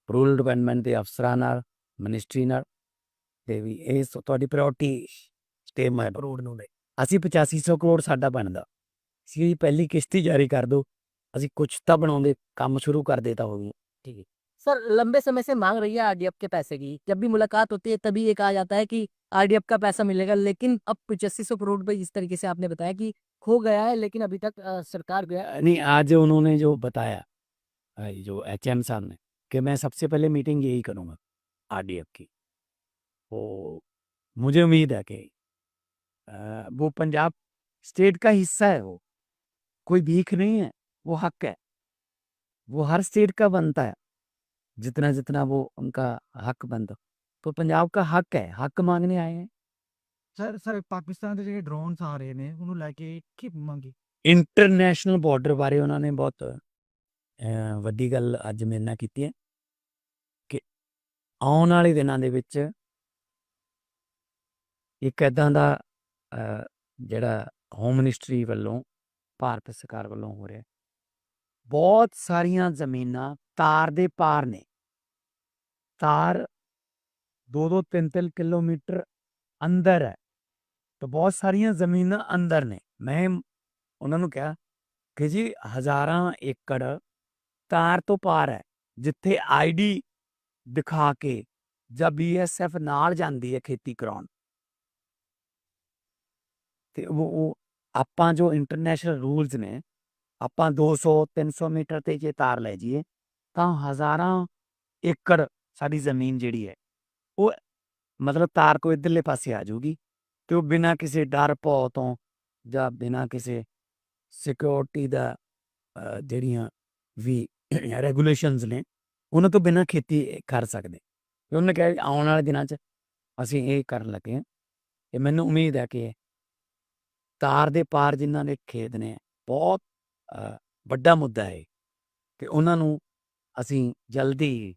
Speaker 1: ਰੂਰਲ ਡਿਵੈਲਪਮੈਂਟ ਦੇ ਅਫਸਰਾਂ ਨਾਲ ਮਿਨਿਸਟਰੀ ਨਾਲ ਤੇ ਵੀ ਇਹ ਸ- ਤੁਹਾਡੀ ਪ੍ਰਾਇੋਰਟੀ ਸਟੇਮ ਹੈ ਰੋਡ ਨੂੰ ਲੈ ਅਸੀਂ 8500 ਕਰੋੜ ਸਾਡਾ ਬਣਦਾ ਸੀ ਪਹਿਲੀ ਕਿਸ਼ਤੀ ਜਾਰੀ ਕਰ ਦਿਓ ਅਸੀਂ ਕੁਝ ਤਾਂ ਬਣਾਉਂਦੇ ਕੰਮ ਸ਼ੁਰੂ ਕਰ ਦੇਤਾ ਹੋਵੇ
Speaker 3: सर लंबे समय से मांग रही है आरडीएफ के पैसे की जब भी मुलाकात होती है तभी ये कहा जाता है कि आरडीएफ का पैसा मिलेगा लेकिन अब पचासी सौ करोड़ रुपए जिस तरीके से आपने बताया कि खो गया है लेकिन अभी तक अ, सरकार गया
Speaker 1: नहीं आज उन्होंने जो बताया अ, जो एच एम साहब ने कि मैं सबसे पहले मीटिंग यही करूँगा आरडीएफ की वो मुझे उम्मीद है कि अ, वो पंजाब स्टेट का हिस्सा है वो कोई भीख नहीं है वो हक है वो हर स्टेट का बनता है जितना जितना वो उनका हक बनता तो पंजाब का हक है हक मांगने आए हैं
Speaker 4: ਸਰ ਸਰ ਪਾਕਿਸਤਾਨ ਦੇ ਜਿਹੜੇ ਡਰੋਨਸ ਆ ਰਹੇ ਨੇ ਉਹਨੂੰ ਲੈ ਕੇ ਕੀ ਮੰਗੀ
Speaker 1: ਇੰਟਰਨੈਸ਼ਨਲ ਬਾਰਡਰ ਬਾਰੇ ਉਹਨਾਂ ਨੇ ਬਹੁਤ ਅਹ, ਵੱਡੀ ਗੱਲ ਅੱਜ ਮੇਰੇ ਨਾਲ ਕੀਤੀ ਹੈ ਕਿ ਆਉਣ ਵਾਲੇ ਦਿਨਾਂ ਦੇ ਵਿੱਚ ਇੱਕ ਐਦਾਂ ਦਾ ਜਿਹੜਾ ਹੋਮ ਮਿਨਿਸਟਰੀ ਵੱਲੋਂ, ਭਾਰਤ ਸਰਕਾਰ ਵੱਲੋਂ ਹੋ ਰਿਹਾ। ਬਹੁਤ ਸਾਰੀਆਂ ਜ਼ਮੀਨਾਂ ਤਾਰ ਦੇ ਪਾਰ ਨੇ। ਤਾਰ 2-2 3-3 ਕਿਲੋਮੀਟਰ ਅੰਦਰ ਹੈ। ਤਾਂ ਬਹੁਤ ਸਾਰੀਆਂ ਜ਼ਮੀਨਾਂ ਅੰਦਰ ਨੇ। ਮੈਂ ਉਹਨਾਂ ਨੂੰ ਕਿਹਾ ਕਿ ਜੀ ਹਜ਼ਾਰਾਂ ਏਕੜ ਤਾਰ ਤੋਂ ਪਾਰ ਹੈ। ਜਿੱਥੇ ਆਈਡੀ ਦਿਖਾ ਕੇ ਜਾਂ ਬੀਐਸਐਫ ਨਾਲ ਜਾਂਦੀ ਹੈ ਖੇਤੀ ਕਰਾਉਣ। ਤੇ ਉਹ ਉਹ ਆਪਾਂ ਜੋ ਇੰਟਰਨੈਸ਼ਨਲ ਰੂਲਸ ਨੇ, ਆਪਾਂ 200 300 ਮੀਟਰ ਤੇ ਜੇ ਤਾਰ ਲੈ ਜਾਈਏ, ਤਾਂ ਹਜ਼ਾਰਾਂ ਏਕੜ ਸਾਡੀ ਜ਼ਮੀਨ ਜਿਹੜੀ ਹੈ, ਉਹ ਮਤਲਬ ਤਾਰ ਕੋ ਇਧਰਲੇ ਪਾਸੇ ਆ ਜਾਊਗੀ ਤੇ ਉਹ ਬਿਨਾਂ ਕਿਸੇ ਡਰ ਭੌ ਤੋਂ ਜਾਂ ਬਿਨਾਂ ਕਿਸੇ ਸਿਕਿਉਰਿਟੀ ਦਾ ਜਿਹੜੀਆਂ ਵੀ ਰੈਗੂਲੇਸ਼ਨਸ ਨੇ ਉਹਨਾਂ ਤੋਂ ਬਿਨਾਂ ਖੇਤੀ ਕਰ ਸਕਦੇ। ਤੇ ਉਹਨੇ ਕਿਹਾ ਆਉਣ ਵਾਲੇ ਦਿਨਾਂ 'ਚ ਅਸੀਂ ਇਹ ਕਰਨ ਲੱਗੇ ਹਾਂ ਤੇ ਮੈਨੂੰ ਉਮੀਦ ਹੈ ਕਿ ਤਾਰ ਦੇ ਪਾਰ ਜਿਨ੍ਹਾਂ ਨੇ ਖੇਤ ਨੇ ਬਹੁਤ ਵੱਡਾ ਮੁੱਦਾ ਹੈ ਕਿ ਉਹਨਾਂ ਨੂੰ ਅਸੀਂ ਜਲਦੀ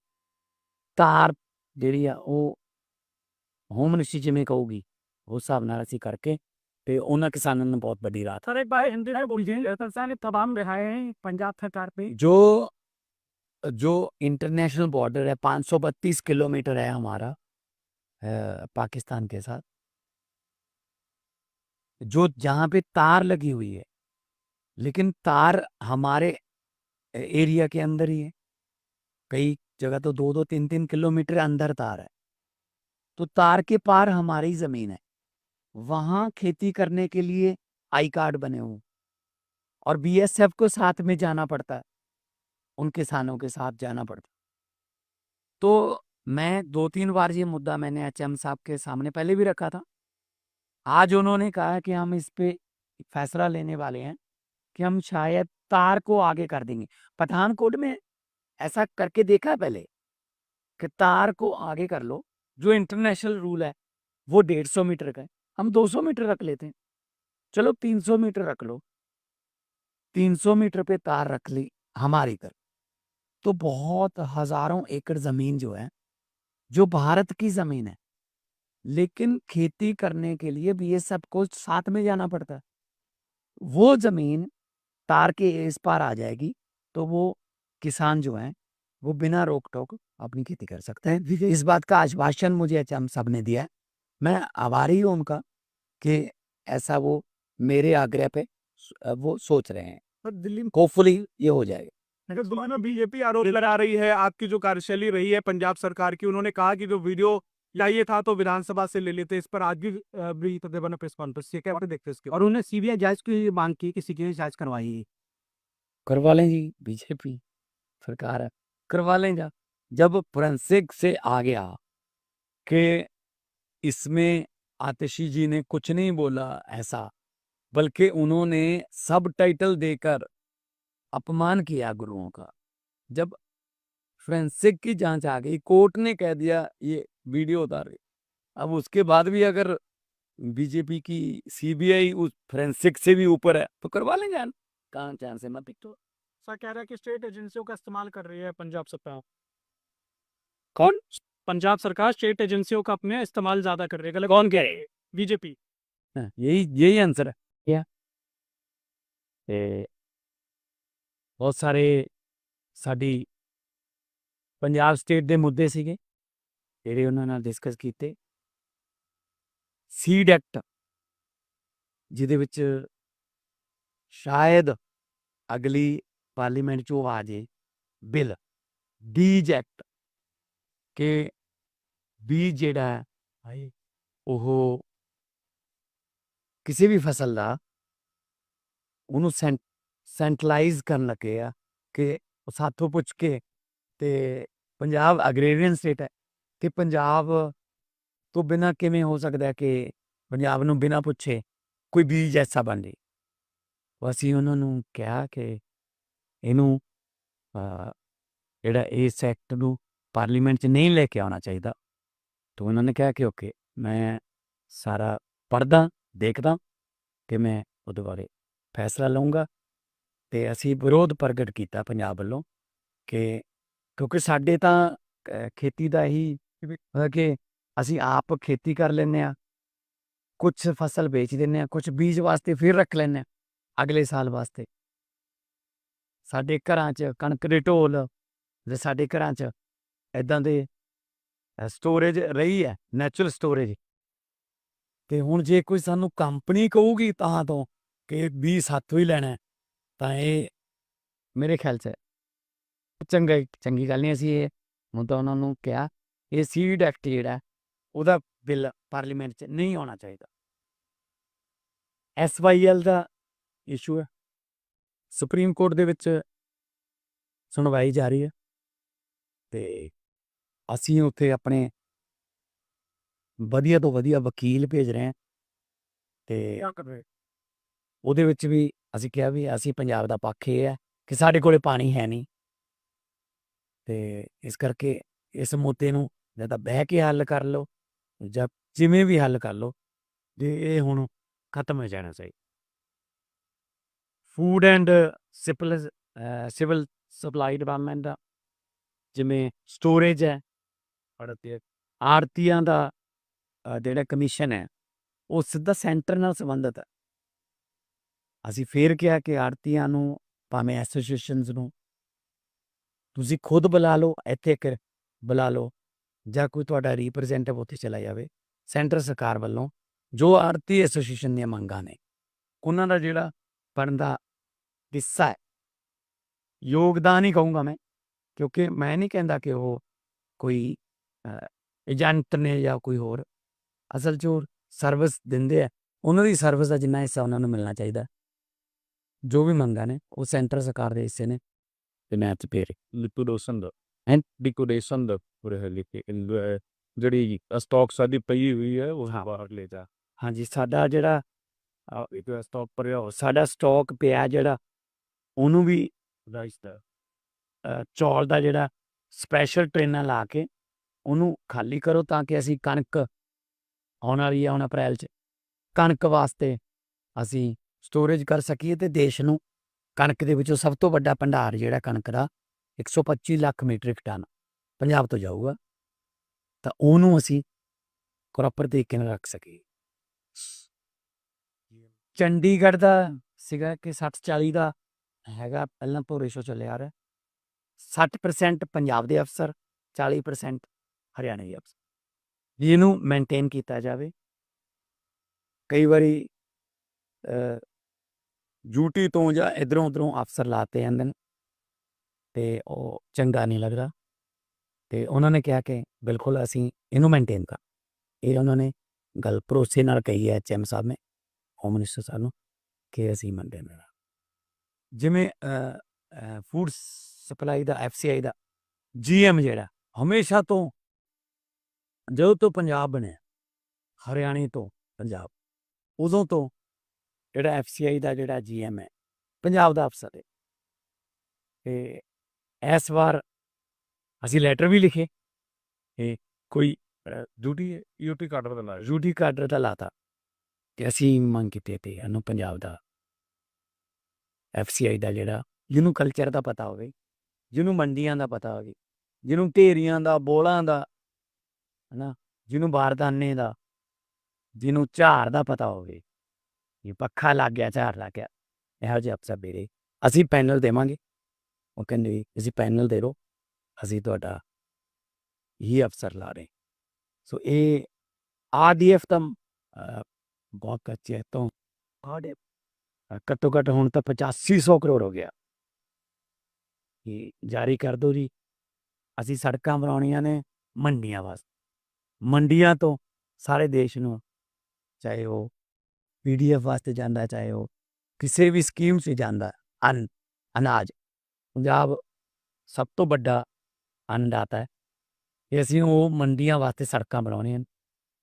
Speaker 1: ਤਾਰ ਜਿਹੜੀ ਆ ਉਹ ਹੋਮ ਮਿਨਿਸਟਰੀ ਜਿਵੇਂ ਕਹੂਗੀ ਉਸ ਹਿਸਾਬ ਨਾਲ ਅਸੀਂ ਕਰਕੇ ਤੇ ਉਹਨਾਂ ਕਿਸਾਨਾਂ ਨੂੰ ਬਹੁਤ ਵੱਡੀ ਰਾਹਤ।
Speaker 2: ਸਾਰੇ ਬਾਈ ਹਿੰਦੀ ਨਾਲ ਬੋਲ ਜੀ ਤਾਂ ਸਾਰੇ ਤਮਾਮ ਰਿਹਾਏ ਪੰਜਾਬ ਸਰਕਾਰ ਪੇ ਜੋ
Speaker 1: जो इंटरनेशनल बॉर्डर है 532 किलोमीटर है हमारा पाकिस्तान के साथ। जो जहाँ पे तार लगी हुई है, लेकिन तार हमारे एरिया के अंदर ही है। कई जगह तो दो दो तीन तीन किलोमीटर अंदर तार है। तो तार के पार हमारी ज़मीन है। वहाँ खेती करने के लिए आई कार्ड बने हुए। और बीएसएफ को साथ में जाना पड़ता है। उन किसानों के साथ जाना पड़ता। तो मैं दो तीन बार ये मुद्दा मैंने एच एम साहब के सामने पहले भी रखा था। आज उन्होंने कहा कि हम इस पे फैसला लेने वाले हैं कि हम शायद तार को आगे कर देंगे। पठानकोट में ऐसा करके देखा है पहले कि तार को आगे कर लो, जो इंटरनेशनल रूल है, वो डेढ़ सौ मीटर का है। हम दो सौ मीटर रख लेते हैं। चलो तीन सौ मीटर रख लो। 300 मीटर पे तार रख ली हमारी तरफ़। तो बहुत हज़ारों एकड़ ज़मीन जो है जो भारत की ज़मीन है। लेकिन खेती करने के लिए भी ये सबको साथ में जाना पड़ता है। वो ज़मीन तार के इस पार आ जाएगी तो वो किसान जो है वो बिना रोक टोक अपनी खेती कर सकते हैं। इस बात का आश्वासन मुझे अच्छा हम सबने दिया है। मैं आभारी हूँ उनका कि ऐसा वो मेरे आग्रह पे वो सोच रहे हैं।
Speaker 2: दिल्ली में
Speaker 1: होपफुली ये हो जाएगा।
Speaker 2: लेकिन बीजेपी आरोप लगा रही है आपकी जो कार्यशैली रही है पंजाब सरकार की उन्होंने कहा कि जो वीडियो चाहिए था तो विधानसभा से ले लेते इस पर आज भी भी तकरीबन ने प्रेस कॉन्फ्रेंस की कैसे देखते हैं इसके
Speaker 4: और उन्हें सीबीआई जाँच की मांग की कि सीबीआई जाँच करवाई
Speaker 1: करवा लें जी बीजेपी सरकार है करवा लें जा। जब फोरेंसिक से आ गया कि इसमें आतिशी जी ने कुछ नहीं बोला ऐसा बल्कि उन्होंने सब टाइटल देकर अपमान किया गुरुओं का। जब फोरेंसिक की जाँच आ गई कोर्ट ने कह दिया ये वीडियो उतारे अब उसके बाद भी अगर बीजेपी की सीबीआई उस फोरेंसिक से भी ऊपर है तो करवा लें जान। कहाँ चांस है मत तो
Speaker 2: सर कह रहा है कि स्टेट एजेंसियों का इस्तेमाल कर रही है पंजाब सरकार।
Speaker 1: कौन?
Speaker 2: पंजाब सरकार स्टेट एजेंसियों का अपने इस्तेमाल ज़्यादा कर रही है। कौन कह रही है? बीजेपी
Speaker 1: हाँ, यही यही आंसर है। क्या? ਬਹੁਤ ਸਾਰੇ ਸਾਡੀ ਪੰਜਾਬ ਸਟੇਟ ਦੇ ਮੁੱਦੇ ਸੀਗੇ, ਜਿਹੜੇ ਉਹਨਾਂ ਨਾਲ ਡਿਸਕਸ ਕੀਤੇ। ਸੀਡ ਐਕਟ ਜਿਹਦੇ ਵਿੱਚ ਸ਼ਾਇਦ ਅਗਲੀ ਪਾਰਲੀਮੈਂਟ ਚੋਂ ਆ ਜੇ ਬਿੱਲ ਬੀਜ ਐਕਟ ਕਿ ਬੀਜ ਜਿਹੜਾ ਹੈ ਉਹ ਕਿਸੇ ਵੀ ਫਸਲ ਦਾ, ਉਹਨੂੰ ਸੈਂਟ ਸੈਂਟਰਲਾਈਜ਼ ਕਰਨ ਲੱਗੇ ਆ ਕਿ ਉਹ ਸਾਥੋਂ ਪੁੱਛ ਕੇ ਤੇ ਪੰਜਾਬ ਅਗਰੇਰੀਅਨ ਸਟੇਟ ਹੈ ਤੇ ਪੰਜਾਬ ਤੋਂ ਬਿਨਾ ਕਿਵੇਂ ਹੋ ਸਕਦਾ ਕਿ ਪੰਜਾਬ ਨੂੰ ਬਿਨਾ ਪੁੱਛੇ ਕੋਈ ਬੀਜ ਐਸਾ ਬਣ ਜੇ ਅਸੀਂ ਉਹਨਾਂ ਨੂੰ ਕਿਹਾ ਕਿ ਇਹਨੂੰ ਜਿਹੜਾ ਇਸ ਐਕਟ ਨੂੰ ਪਾਰਲੀਮੈਂਟ 'ਚ ਨਹੀਂ ਲੈ ਕੇ ਆਉਣਾ ਚਾਹੀਦਾ। ਤਾਂ ਉਹਨਾਂ ਨੇ ਕਿਹਾ ਕਿ ਓਕੇ, ਮੈਂ ਸਾਰਾ ਪੜ੍ਹਦਾ, ਦੇਖਦਾ ਕਿ ਮੈਂ ਉਹਦੇ ਬਾਰੇ ਫੈਸਲਾ ਲਵਾਂਗਾ ਤੇ ਅਸੀਂ ਵਿਰੋਧ ਪ੍ਰਗਟ ਕੀਤਾ ਪੰਜਾਬ ਵੱਲੋਂ ਕਿ ਕਿਉਂਕਿ ਸਾਡੇ ਤਾਂ ਖੇਤੀ ਦਾ ਹੀ ਕਿ ਅਸੀਂ ਆਪ ਖੇਤੀ ਕਰ ਲੈਂਦੇ ਆ ਕੁਝ ਫਸਲ ਵੇਚ ਦਿੰਦੇ ਆ ਕੁਝ ਬੀਜ ਵਾਸਤੇ ਫਿਰ ਰੱਖ ਲੈਂਦੇ ਆ ਅਗਲੇ ਸਾਲ ਵਾਸਤੇ। ਸਾਡੇ ਘਰਾਂ 'ਚ ਕਣਕ ਦੇ ਢੋਲ ਤੇ ਸਾਡੇ ਘਰਾਂ 'ਚ ਇਦਾਂ ਦੇ ਸਟੋਰੇਜ ਰਹੀ ਹੈ ਨੈਚੁਰਲ ਸਟੋਰੇਜ ਤੇ ਹੁਣ ਜੇ ਕੋਈ ਸਾਨੂੰ ਕੰਪਨੀ ਕਹੂਗੀ ਤਾਂ ਤੋਂ ਕਿ ਵੀ ਸਾਥੋਂ ਹੀ ਲੈਣਾ ਤਾਂ ਇਹ ਮੇਰੇ ਖਿਆਲ 'ਚ ਚੰਗਾ ਚੰਗੀ ਗੱਲ ਨਹੀਂ ਅਸੀਂ ਇਹ ਹੁਣ ਤਾਂ ਉਹਨਾਂ ਨੂੰ ਕਿਹਾ ਇਹ ਸੀਡ ਐਕਟ ਜਿਹੜਾ ਉਹਦਾ ਬਿੱਲ ਪਾਰਲੀਮੈਂਟ 'ਚ ਨਹੀਂ ਆਉਣਾ ਚਾਹੀਦਾ ਐਸਵਾਈਐਲ ਦਾ ਇਸ਼ੂ ਹੈ ਸੁਪਰੀਮ ਕੋਰਟ ਦੇ ਵਿੱਚ ਸੁਣਵਾਈ ਜਾ ਰਹੀ ਹੈ ਤੇ ਅਸੀਂ ਉੱਥੇ ਆਪਣੇ ਵਧੀਆ ਤੋਂ ਵਧੀਆ ਵਕੀਲ ਭੇਜ ਰਹੇ ਹਾਂ ਤੇ ਉਹਦੇ ਵਿੱਚ ਵੀ ਅਸੀਂ ਕਿਹਾ ਵੀ ਅਸੀਂ ਪੰਜਾਬ ਦਾ ਪੱਖ ਇਹ ਹੈ ਕਿ ਸਾਡੇ ਕੋਲੇ ਪਾਣੀ ਹੈ ਨਹੀਂ। ਤੇ ਇਸ ਕਰਕੇ ਇਸ ਮੁੱਦੇ ਨੂੰ ਜਾਂ ਤਾਂ ਬਹਿ ਕੇ ਹੱਲ ਕਰ ਲਓ ਜਾਂ ਜਿਵੇਂ ਵੀ ਹੱਲ ਕਰ ਲਓ, ਜੇ ਇਹ ਹੁਣ ਖਤਮ ਹੋ ਜਾਣਾ ਚਾਹੀਦਾ food and civil civil supply department ਦਾ ਜਿਵੇਂ ਸਟੋਰੇਜ ਹੈ ਆੜਤੀ ਆੜਤੀਆਂ ਦਾ ਜਿਹੜਾ ਕਮਿਸ਼ਨ ਹੈ, ਉਹ ਸਿੱਧਾ ਸੈਂਟਰ ਨਾਲ ਸੰਬੰਧਿਤ ਹੈ। ਅਸੀਂ ਫੇਰ ਕਿਹਾ ਕਿ ਆੜਤੀਆਂ ਨੂੰ, ਭਾਵੇਂ ਐਸੋਸੀਏਸ਼ਨਸ ਨੂੰ, ਤੁਸੀਂ ਖੁਦ ਬੁਲਾ ਲਓ, ਇੱਥੇ ਇੱਕ ਬੁਲਾ ਲਓ, ਜਾਂ ਕੋਈ ਤੁਹਾਡਾ ਰਿਪਰੈਜ਼ੈਂਟੇਟਿਵ ਉੱਥੇ ਚਲਾ ਜਾਵੇ ਸੈਂਟਰ ਸਰਕਾਰ ਵੱਲੋਂ, ਜੋ ਆੜਤੀ ਐਸੋਸੀਏਸ਼ਨ ਦੀਆਂ ਮੰਗਾਂ ਨੇ, ਉਹਨਾਂ ਦਾ ਜਿਹੜਾ ਬਣਦਾ ਹਿੱਸਾ ਹੈ, ਯੋਗਦਾਨ ਹੀ ਕਹੂੰਗਾ ਮੈਂ, ਕਿਉਂਕਿ ਮੈਂ ਨਹੀਂ ਕਹਿੰਦਾ ਕਿ ਉਹ ਕੋਈ ਏਜੰਟ ਨੇ ਜਾਂ ਕੋਈ ਹੋਰ, ਅਸਲ 'ਚ ਉਹ ਸਰਵਿਸ ਦਿੰਦੇ ਆ, ਉਹਨਾਂ ਦੀ ਸਰਵਿਸ ਦਾ ਜਿੰਨਾ ਹਿੱਸਾ ਉਹਨਾਂ ਨੂੰ ਮਿਲਣਾ ਚਾਹੀਦਾ ਜੋ ਵੀ ਮੰਗਾਂ ਨੇ ਉਹ ਸੈਂਟਰ ਸਰਕਾਰ ਦੇ ਹਿੱਸੇ ਨੇ ਤੇ ਮੈਂ ਤੇ ਪੇਰੇ
Speaker 5: ਲਿਕੁਇਡੇਸ਼ਨ ਦਾ
Speaker 1: ਹੈਂ?
Speaker 5: ਲਿਕੁਇਡੇਸ਼ਨ ਦਾ ਪੂਰੇ ਹੈ ਲਿਖ ਜਿਹੜੀ ਸਟਾਕ ਸਾਡੀ ਪਈ ਹੋਈ ਹੈ ਉਹ। ਬਾਹਰ ਲੈ ਜਾ
Speaker 1: ਹਾਂਜੀ ਸਾਡਾ ਜਿਹੜਾ ਇੱਕ ਸਟਾਕ ਭਰਿਆ ਹੋ ਸਾਡਾ ਸਟਾਕ ਪਿਆ ਜਿਹੜਾ ਉਹਨੂੰ ਵੀ
Speaker 5: ਰਾਈਸ ਦਾ
Speaker 1: ਚੌਲ ਦਾ ਜਿਹੜਾ ਸਪੈਸ਼ਲ ਟ੍ਰੇਨਾਂ ਲਾ ਕੇ ਉਹਨੂੰ ਖਾਲੀ ਕਰੋ ਤਾਂ ਕਿ ਅਸੀਂ ਕਣਕ ਆਉਣ ਵਾਲੀ ਹੈ ਹੁਣ ਅਪ੍ਰੈਲ 'ਚ ਕਣਕ ਵਾਸਤੇ ਅਸੀਂ ਸਟੋਰੇਜ ਕਰ ਸਕੀਏ ਤੇ ਦੇਸ਼ ਨੂੰ ਕਣਕ ਦੇ ਵਿੱਚੋਂ ਸਭ ਤੋਂ ਵੱਡਾ ਭੰਡਾਰ ਜਿਹੜਾ ਕਣਕ ਦਾ 125 ਲੱਖ ਮੀਟ੍ਰਿਕ ਟਨ ਪੰਜਾਬ ਤੋਂ ਜਾਊਗਾ। ਤਾਂ ਉਹਨੂੰ ਅਸੀਂ ਪ੍ਰੋਪਰ ਤਰੀਕੇ ਨਾਲ ਰੱਖ ਸਕੀਏ। ਚੰਡੀਗੜ੍ਹ ਦਾ ਸੀਗਾ ਕਿ 60 40 ਦਾ ਹੈਗਾ, ਪਹਿਲਾਂ ਤੋਂ ਰੇਸ਼ੋ ਚੱਲਿਆ ਆ ਰਿਹਾ। 60% ਪੰਜਾਬ ਦੇ ਅਫਸਰ 40% ਹਰਿਆਣੇ ਦੇ ਅਫਸਰ। ਵੀ ਇਹਨੂੰ ਮੇਨਟੇਨ ਕੀਤਾ ਜਾਵੇ। ਕਈ ਵਾਰੀ ਡਿਊਟੀ ਤੋਂ ਜਾਂ ਇਧਰੋਂ ਉਧਰੋਂ ਅਫਸਰ ਲਾਤੇ ਜਾਂਦੇ ਨੇ ਤੇ ਉਹ ਚੰਗਾ ਨਹੀਂ ਲੱਗਦਾ ਤੇ ਉਹਨਾਂ ਨੇ ਕਿਹਾ ਕਿ ਬਿਲਕੁਲ ਅਸੀਂ ਇਹਨੂੰ ਮੇਨਟੇਨ ਕਰ ਇਹ ਉਹਨਾਂ ਨੇ ਗੱਲ ਭਰੋਸੇ ਨਾਲ ਕਹੀ ਹੈ ਐਚਐਮ ਸਾਹਿਬ ਨੇ ਹੋਮ ਮਿਨਿਸਟਰ ਸਾਹਿਬ ਨੂੰ ਕਿ ਅਸੀਂ ਮੇਨਟੇਨ ਕਰਾਂ ਜਿਵੇਂ ਫੂਡ ਸਪਲਾਈ ਦਾ ਐਫਸੀਆਈ ਦਾ ਜੀਐਮ ਜਿਹੜਾ ਹਮੇਸ਼ਾ ਤੋਂ ਜਦੋਂ ਤੋਂ ਪੰਜਾਬ ਬਣਿਆ ਹਰਿਆਣੇ ਤੋਂ ਪੰਜਾਬ ਉਦੋਂ ਤੋਂ ਜਿਹੜਾ ਐਫਸੀਆਈ ਦਾ ਜਿਹੜਾ ਜੀਐਮ ਹੈ ਪੰਜਾਬ ਦਾ ਅਫਸਰ ਹੈ। ਤੇ ਇਸ ਵਾਰ ਅਸੀਂ ਲੈਟਰ ਵੀ ਲਿਖੇ ਇਹ ਕੋਈ
Speaker 5: ਡਿਊਟੀ ਯੂਟੀ ਕਾਰਡਰ ਦਾ ਲਾਇਆ
Speaker 1: ਯੂਟੀ ਕਾਡਰ ਦਾ ਲਾਤਾ। ਕਿ ਅਸੀਂ ਮੰਗ ਕੀਤੀ ਤੇ ਇਹਨੂੰ ਪੰਜਾਬ ਦਾ ਐਫਸੀਆਈ ਦਾ ਜਿਹੜਾ ਜਿਹਨੂੰ ਕਲਚਰ ਦਾ ਪਤਾ ਹੋਵੇ ਜਿਹਨੂੰ ਮੰਡੀਆਂ ਦਾ ਪਤਾ ਹੋਵੇ ਜਿਹਨੂੰ ਢੇਰੀਆਂ ਦਾ ਬੋਲਾਂ ਦਾ ਹਨਾ ਜਿਹਨੂੰ ਬਾਰਦਾਨੇ ਦਾ ਜਿਹਨੂੰ ਝਾੜ ਦਾ ਪਤਾ ਹੋਵੇ ਇਹ ਪੱਖਾ ਲੱਗ ਗਿਆ ਝਾੜ ਲੱਗ ਗਿਆ। ਇਹੋ ਜਿਹੇ ਅਫਸਰ ਮੇਰੇ ਅਸੀਂ ਪੈਨਲ ਦੇਵਾਂਗੇ। ਉਹ ਕਹਿੰਦੇ ਵੀ ਤੁਸੀਂ ਪੈਨਲ ਦੇ ਦਿਓ। ਅਸੀਂ ਤੁਹਾਡਾ ਇਹ ਅਫਸਰ ਲਾ ਰਹੇ। ਸੋ ਇਹ ਆਰਡੀਐਫ ਤਾਂ ਅਹ, ਬਹੁਤ ਕੱਚੇ ਤੋਂ ਆਰਡੀਐਫ ਘੱਟੋ ਘੱਟ ਹੁਣ ਤਾਂ 8500 ਕਰੋੜ ਹੋ ਗਿਆ। ਇਹ ਜਾਰੀ ਕਰ ਦਿਓ ਜੀ। ਅਸੀਂ ਸੜਕਾਂ ਬਣਾਉਣੀਆਂ ਨੇ ਮੰਡੀਆਂ ਵਾਸਤੇ। ਮੰਡੀਆਂ ਤੋਂ ਸਾਰੇ ਦੇਸ਼ ਨੂੰ ਚਾਹੇ ਉਹ ਪੀਡੀਐਫ ਵਾਸਤੇ ਜਾਂਦਾ ਚਾਹੇ ਉਹ ਕਿਸੇ ਵੀ ਸਕੀਮ 'ਚ ਜਾਂਦਾ ਅਨ, ਅਨਾਜ। ਪੰਜਾਬ ਸਭ ਤੋਂ ਵੱਡਾ ਅੰਨਦਾਤਾ ਹੈ। ਇਹ ਅਸੀਂ ਉਹ ਮੰਡੀਆਂ ਵਾਸਤੇ ਸੜਕਾਂ ਬਣਾਉਣੀਆਂ ਨੇ।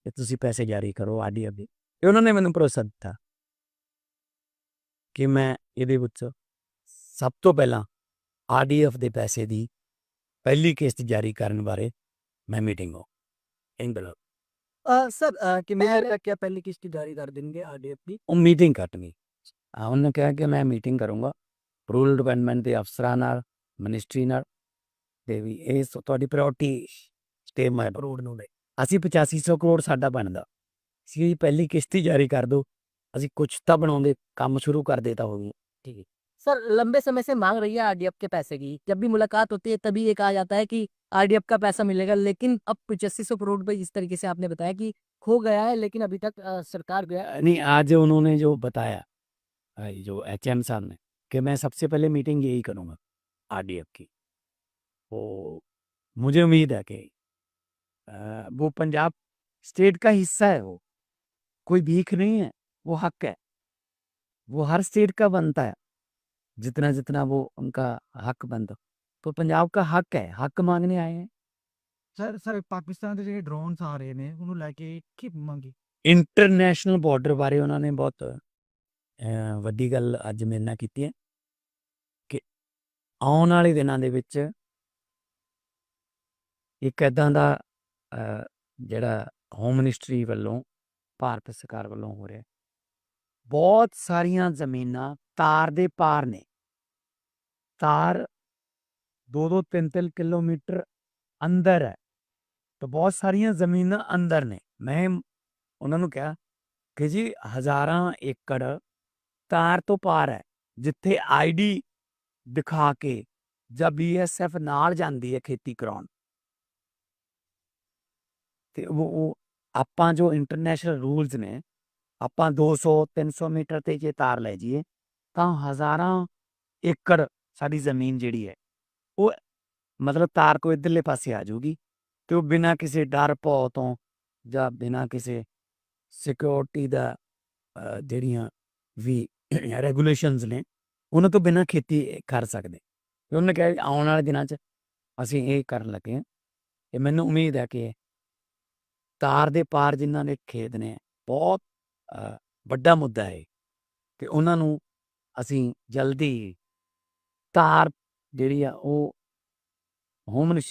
Speaker 1: ਤੇ ਤੁਸੀਂ ਪੈਸੇ ਜਾਰੀ ਕਰੋ ਆਰਡੀਐਫ ਦੇ। ਇਹ ਉਹਨਾਂ ਨੇ ਮੈਨੂੰ ਭਰੋਸਾ ਦਿੱਤਾ ਕਿ ਮੈਂ ਇਹਦੇ ਵਿੱਚ ਸਭ ਤੋਂ ਪਹਿਲਾਂ ਆਰਡੀਐਫ ਦੇ ਪੈਸੇ ਦੀ ਪਹਿਲੀ ਕਿਸ਼ਤ ਜਾਰੀ ਕਰਨ ਬਾਰੇ ਮੈਂ ਮੀਟਿੰਗ ਹੋ। ਇੰਗਲੈਂਡ
Speaker 3: सर अ, कि मैं क्या पहले किश्त जारी कर देंगे आरडीएफ की
Speaker 1: ਉਹ ਮੀਟਿੰਗ ਕਰਨੀ ਆ ਉਹਨੇ ਕਿਹਾ ਕਿ ਮੈਂ ਮੀਟਿੰਗ ਕਰੂੰਗਾ ਰੂਰਲ ਡਿਵੈਲਪਮੈਂਟ ਦੇ ਅਫਸਰਾਂ ਨਾਲ ਮਿਨਿਸਟਰੀ ਨਾਲ ਤੇ ਵੀ ਇਹ ਸ- ਤੁਹਾਡੀ ਪ੍ਰਾਇੋਰਟੀ ਸਟੇਮ ਹੈ ਰੋਡ ਨੂੰ ਲੈ ਅਸੀਂ 8500 ਕਰੋੜ ਸਾਡਾ ਬਣਦਾ ਸੀ ਪਹਿਲੀ ਕਿਸ਼ਤੀ ਜਾਰੀ ਕਰ ਦਿਓ ਅਸੀਂ ਕੁਝ ਤਾਂ ਬਣਾਉਂਦੇ ਕੰਮ ਸ਼ੁਰੂ ਕਰ ਦੇਤਾ ਹੋਵੇ
Speaker 3: सर लंबे समय से मांग रही है आरडीएफ के पैसे की। जब भी मुलाकात होती है तभी ये कहा जाता है कि आरडीएफ का पैसा मिलेगा लेकिन अब पचासी सौ करोड़ रुपए जिस तरीके से आपने बताया कि खो गया है लेकिन अभी तक अ, सरकार गया
Speaker 1: नहीं आज उन्होंने जो बताया जो एच एम साहब ने कि मैं सबसे पहले मीटिंग यही करूँगा आरडीएफ की। वो मुझे उम्मीद है कि वो पंजाब स्टेट का हिस्सा है वो। कोई भीख नहीं है वो हक है। वो हर स्टेट का बनता है। जितना जितना वो उनका हक बनता तो पंजाब का हक है हक मांगने आए हैं
Speaker 4: ਸਰ ਸਰ ਪਾਕਿਸਤਾਨ ਦੇ ਜਿਹੜੇ ਡਰੋਨਸ ਆ ਰਹੇ ਨੇ ਉਹਨੂੰ ਲੈ ਕੇ ਕੀ ਮੰਗੀ
Speaker 1: ਇੰਟਰਨੈਸ਼ਨਲ ਬਾਰਡਰ ਬਾਰੇ ਉਹਨਾਂ ਨੇ ਬਹੁਤ ਅਹ, ਵੱਡੀ ਗੱਲ ਅੱਜ ਮੇਰੇ ਨਾਲ ਕੀਤੀ ਹੈ ਕਿ ਆਉਣ ਵਾਲੇ ਦਿਨਾਂ ਦੇ ਵਿੱਚ ਇੱਕ ਐਦਾਂ ਦਾ ਅਹ, ਜਿਹੜਾ ਹੋਮ ਮਿਨਿਸਟਰੀ ਵੱਲੋਂ ਭਾਰਤ ਸਰਕਾਰ ਵੱਲੋਂ ਹੋ ਰਿਹਾ ਬਹੁਤ ਸਾਰੀਆਂ ਜ਼ਮੀਨਾਂ ਤਾਰ ਦੇ ਪਾਰ ਨੇ। ਤਾਰ 2-2 3-3 ਕਿਲੋਮੀਟਰ ਅੰਦਰ ਹੈ। ਤਾਂ ਬਹੁਤ ਸਾਰੀਆਂ ਜ਼ਮੀਨਾਂ ਅੰਦਰ ਨੇ। ਮੈਂ ਉਹਨਾਂ ਨੂੰ ਕਿਹਾ ਕਿ ਜੀ ਹਜ਼ਾਰਾਂ ਏਕੜ ਤਾਰ ਤੋਂ ਪਾਰ ਹੈ, ਜਿੱਥੇ ਆਈਡੀ ਦਿਖਾ ਕੇ ਜਾਂ ਬੀਐਸਐਫ ਨਾਲ ਜਾਂਦੀ ਹੈ ਖੇਤੀ ਕਰਾਉਣ। ਤੇ ਉਹ ਆਪਾਂ ਜੋ ਇੰਟਰਨੈਸ਼ਨਲ ਰੂਲਸ ਨੇ ਆਪਾਂ 200 300 ਮੀਟਰ ਤੇ ਜੇ ਤਾਰ ਲੈ ਜਾਈਏ, ਤਾਂ ਹਜ਼ਾਰਾਂ ਏਕੜ ਸਾਡੀ ਜ਼ਮੀਨ ਜਿਹੜੀ ਹੈ, ਉਹ ਮਤਲਬ ਤਾਰ ਕੋ ਇਧਰਲੇ ਪਾਸੇ ਆ ਜਾਊਗੀ ਤੇ ਉਹ ਬਿਨਾਂ ਕਿਸੇ ਡਰ ਭੌ ਤੋਂ ਜਾਂ ਬਿਨਾਂ ਕਿਸੇ ਸਿਕਿਉਰਿਟੀ ਦਾ ਜਿਹੜੀਆਂ ਵੀ ਰੈਗੂਲੇਸ਼ਨਸ ਨੇ, ਉਹਨਾਂ ਤੋਂ ਬਿਨਾਂ ਖੇਤੀ ਕਰ ਸਕਦੇ। ਤੇ ਉਹਨੇ ਕਿਹਾ ਵੀ ਆਉਣ ਵਾਲੇ ਦਿਨਾਂ 'ਚ ਅਸੀਂ ਇਹ ਕਰਨ ਲੱਗੇ ਹਾਂ ਤੇ ਮੈਨੂੰ ਉਮੀਦ ਹੈ ਕਿ ਤਾਰ ਦੇ ਪਾਰ ਜਿਨ੍ਹਾਂ ਦੇ ਖੇਤ ਨੇ ਬਹੁਤ ਵੱਡਾ ਮੁੱਦਾ ਹੈ ਤੇ ਉਹਨਾਂ ਨੂੰ ਅਸੀਂ ਜਲਦੀ ਤਾਰ ਜਿਹੜੀ ਆ ਉਹ ਹੋਮ ਮਿਨਿਸਟਰੀ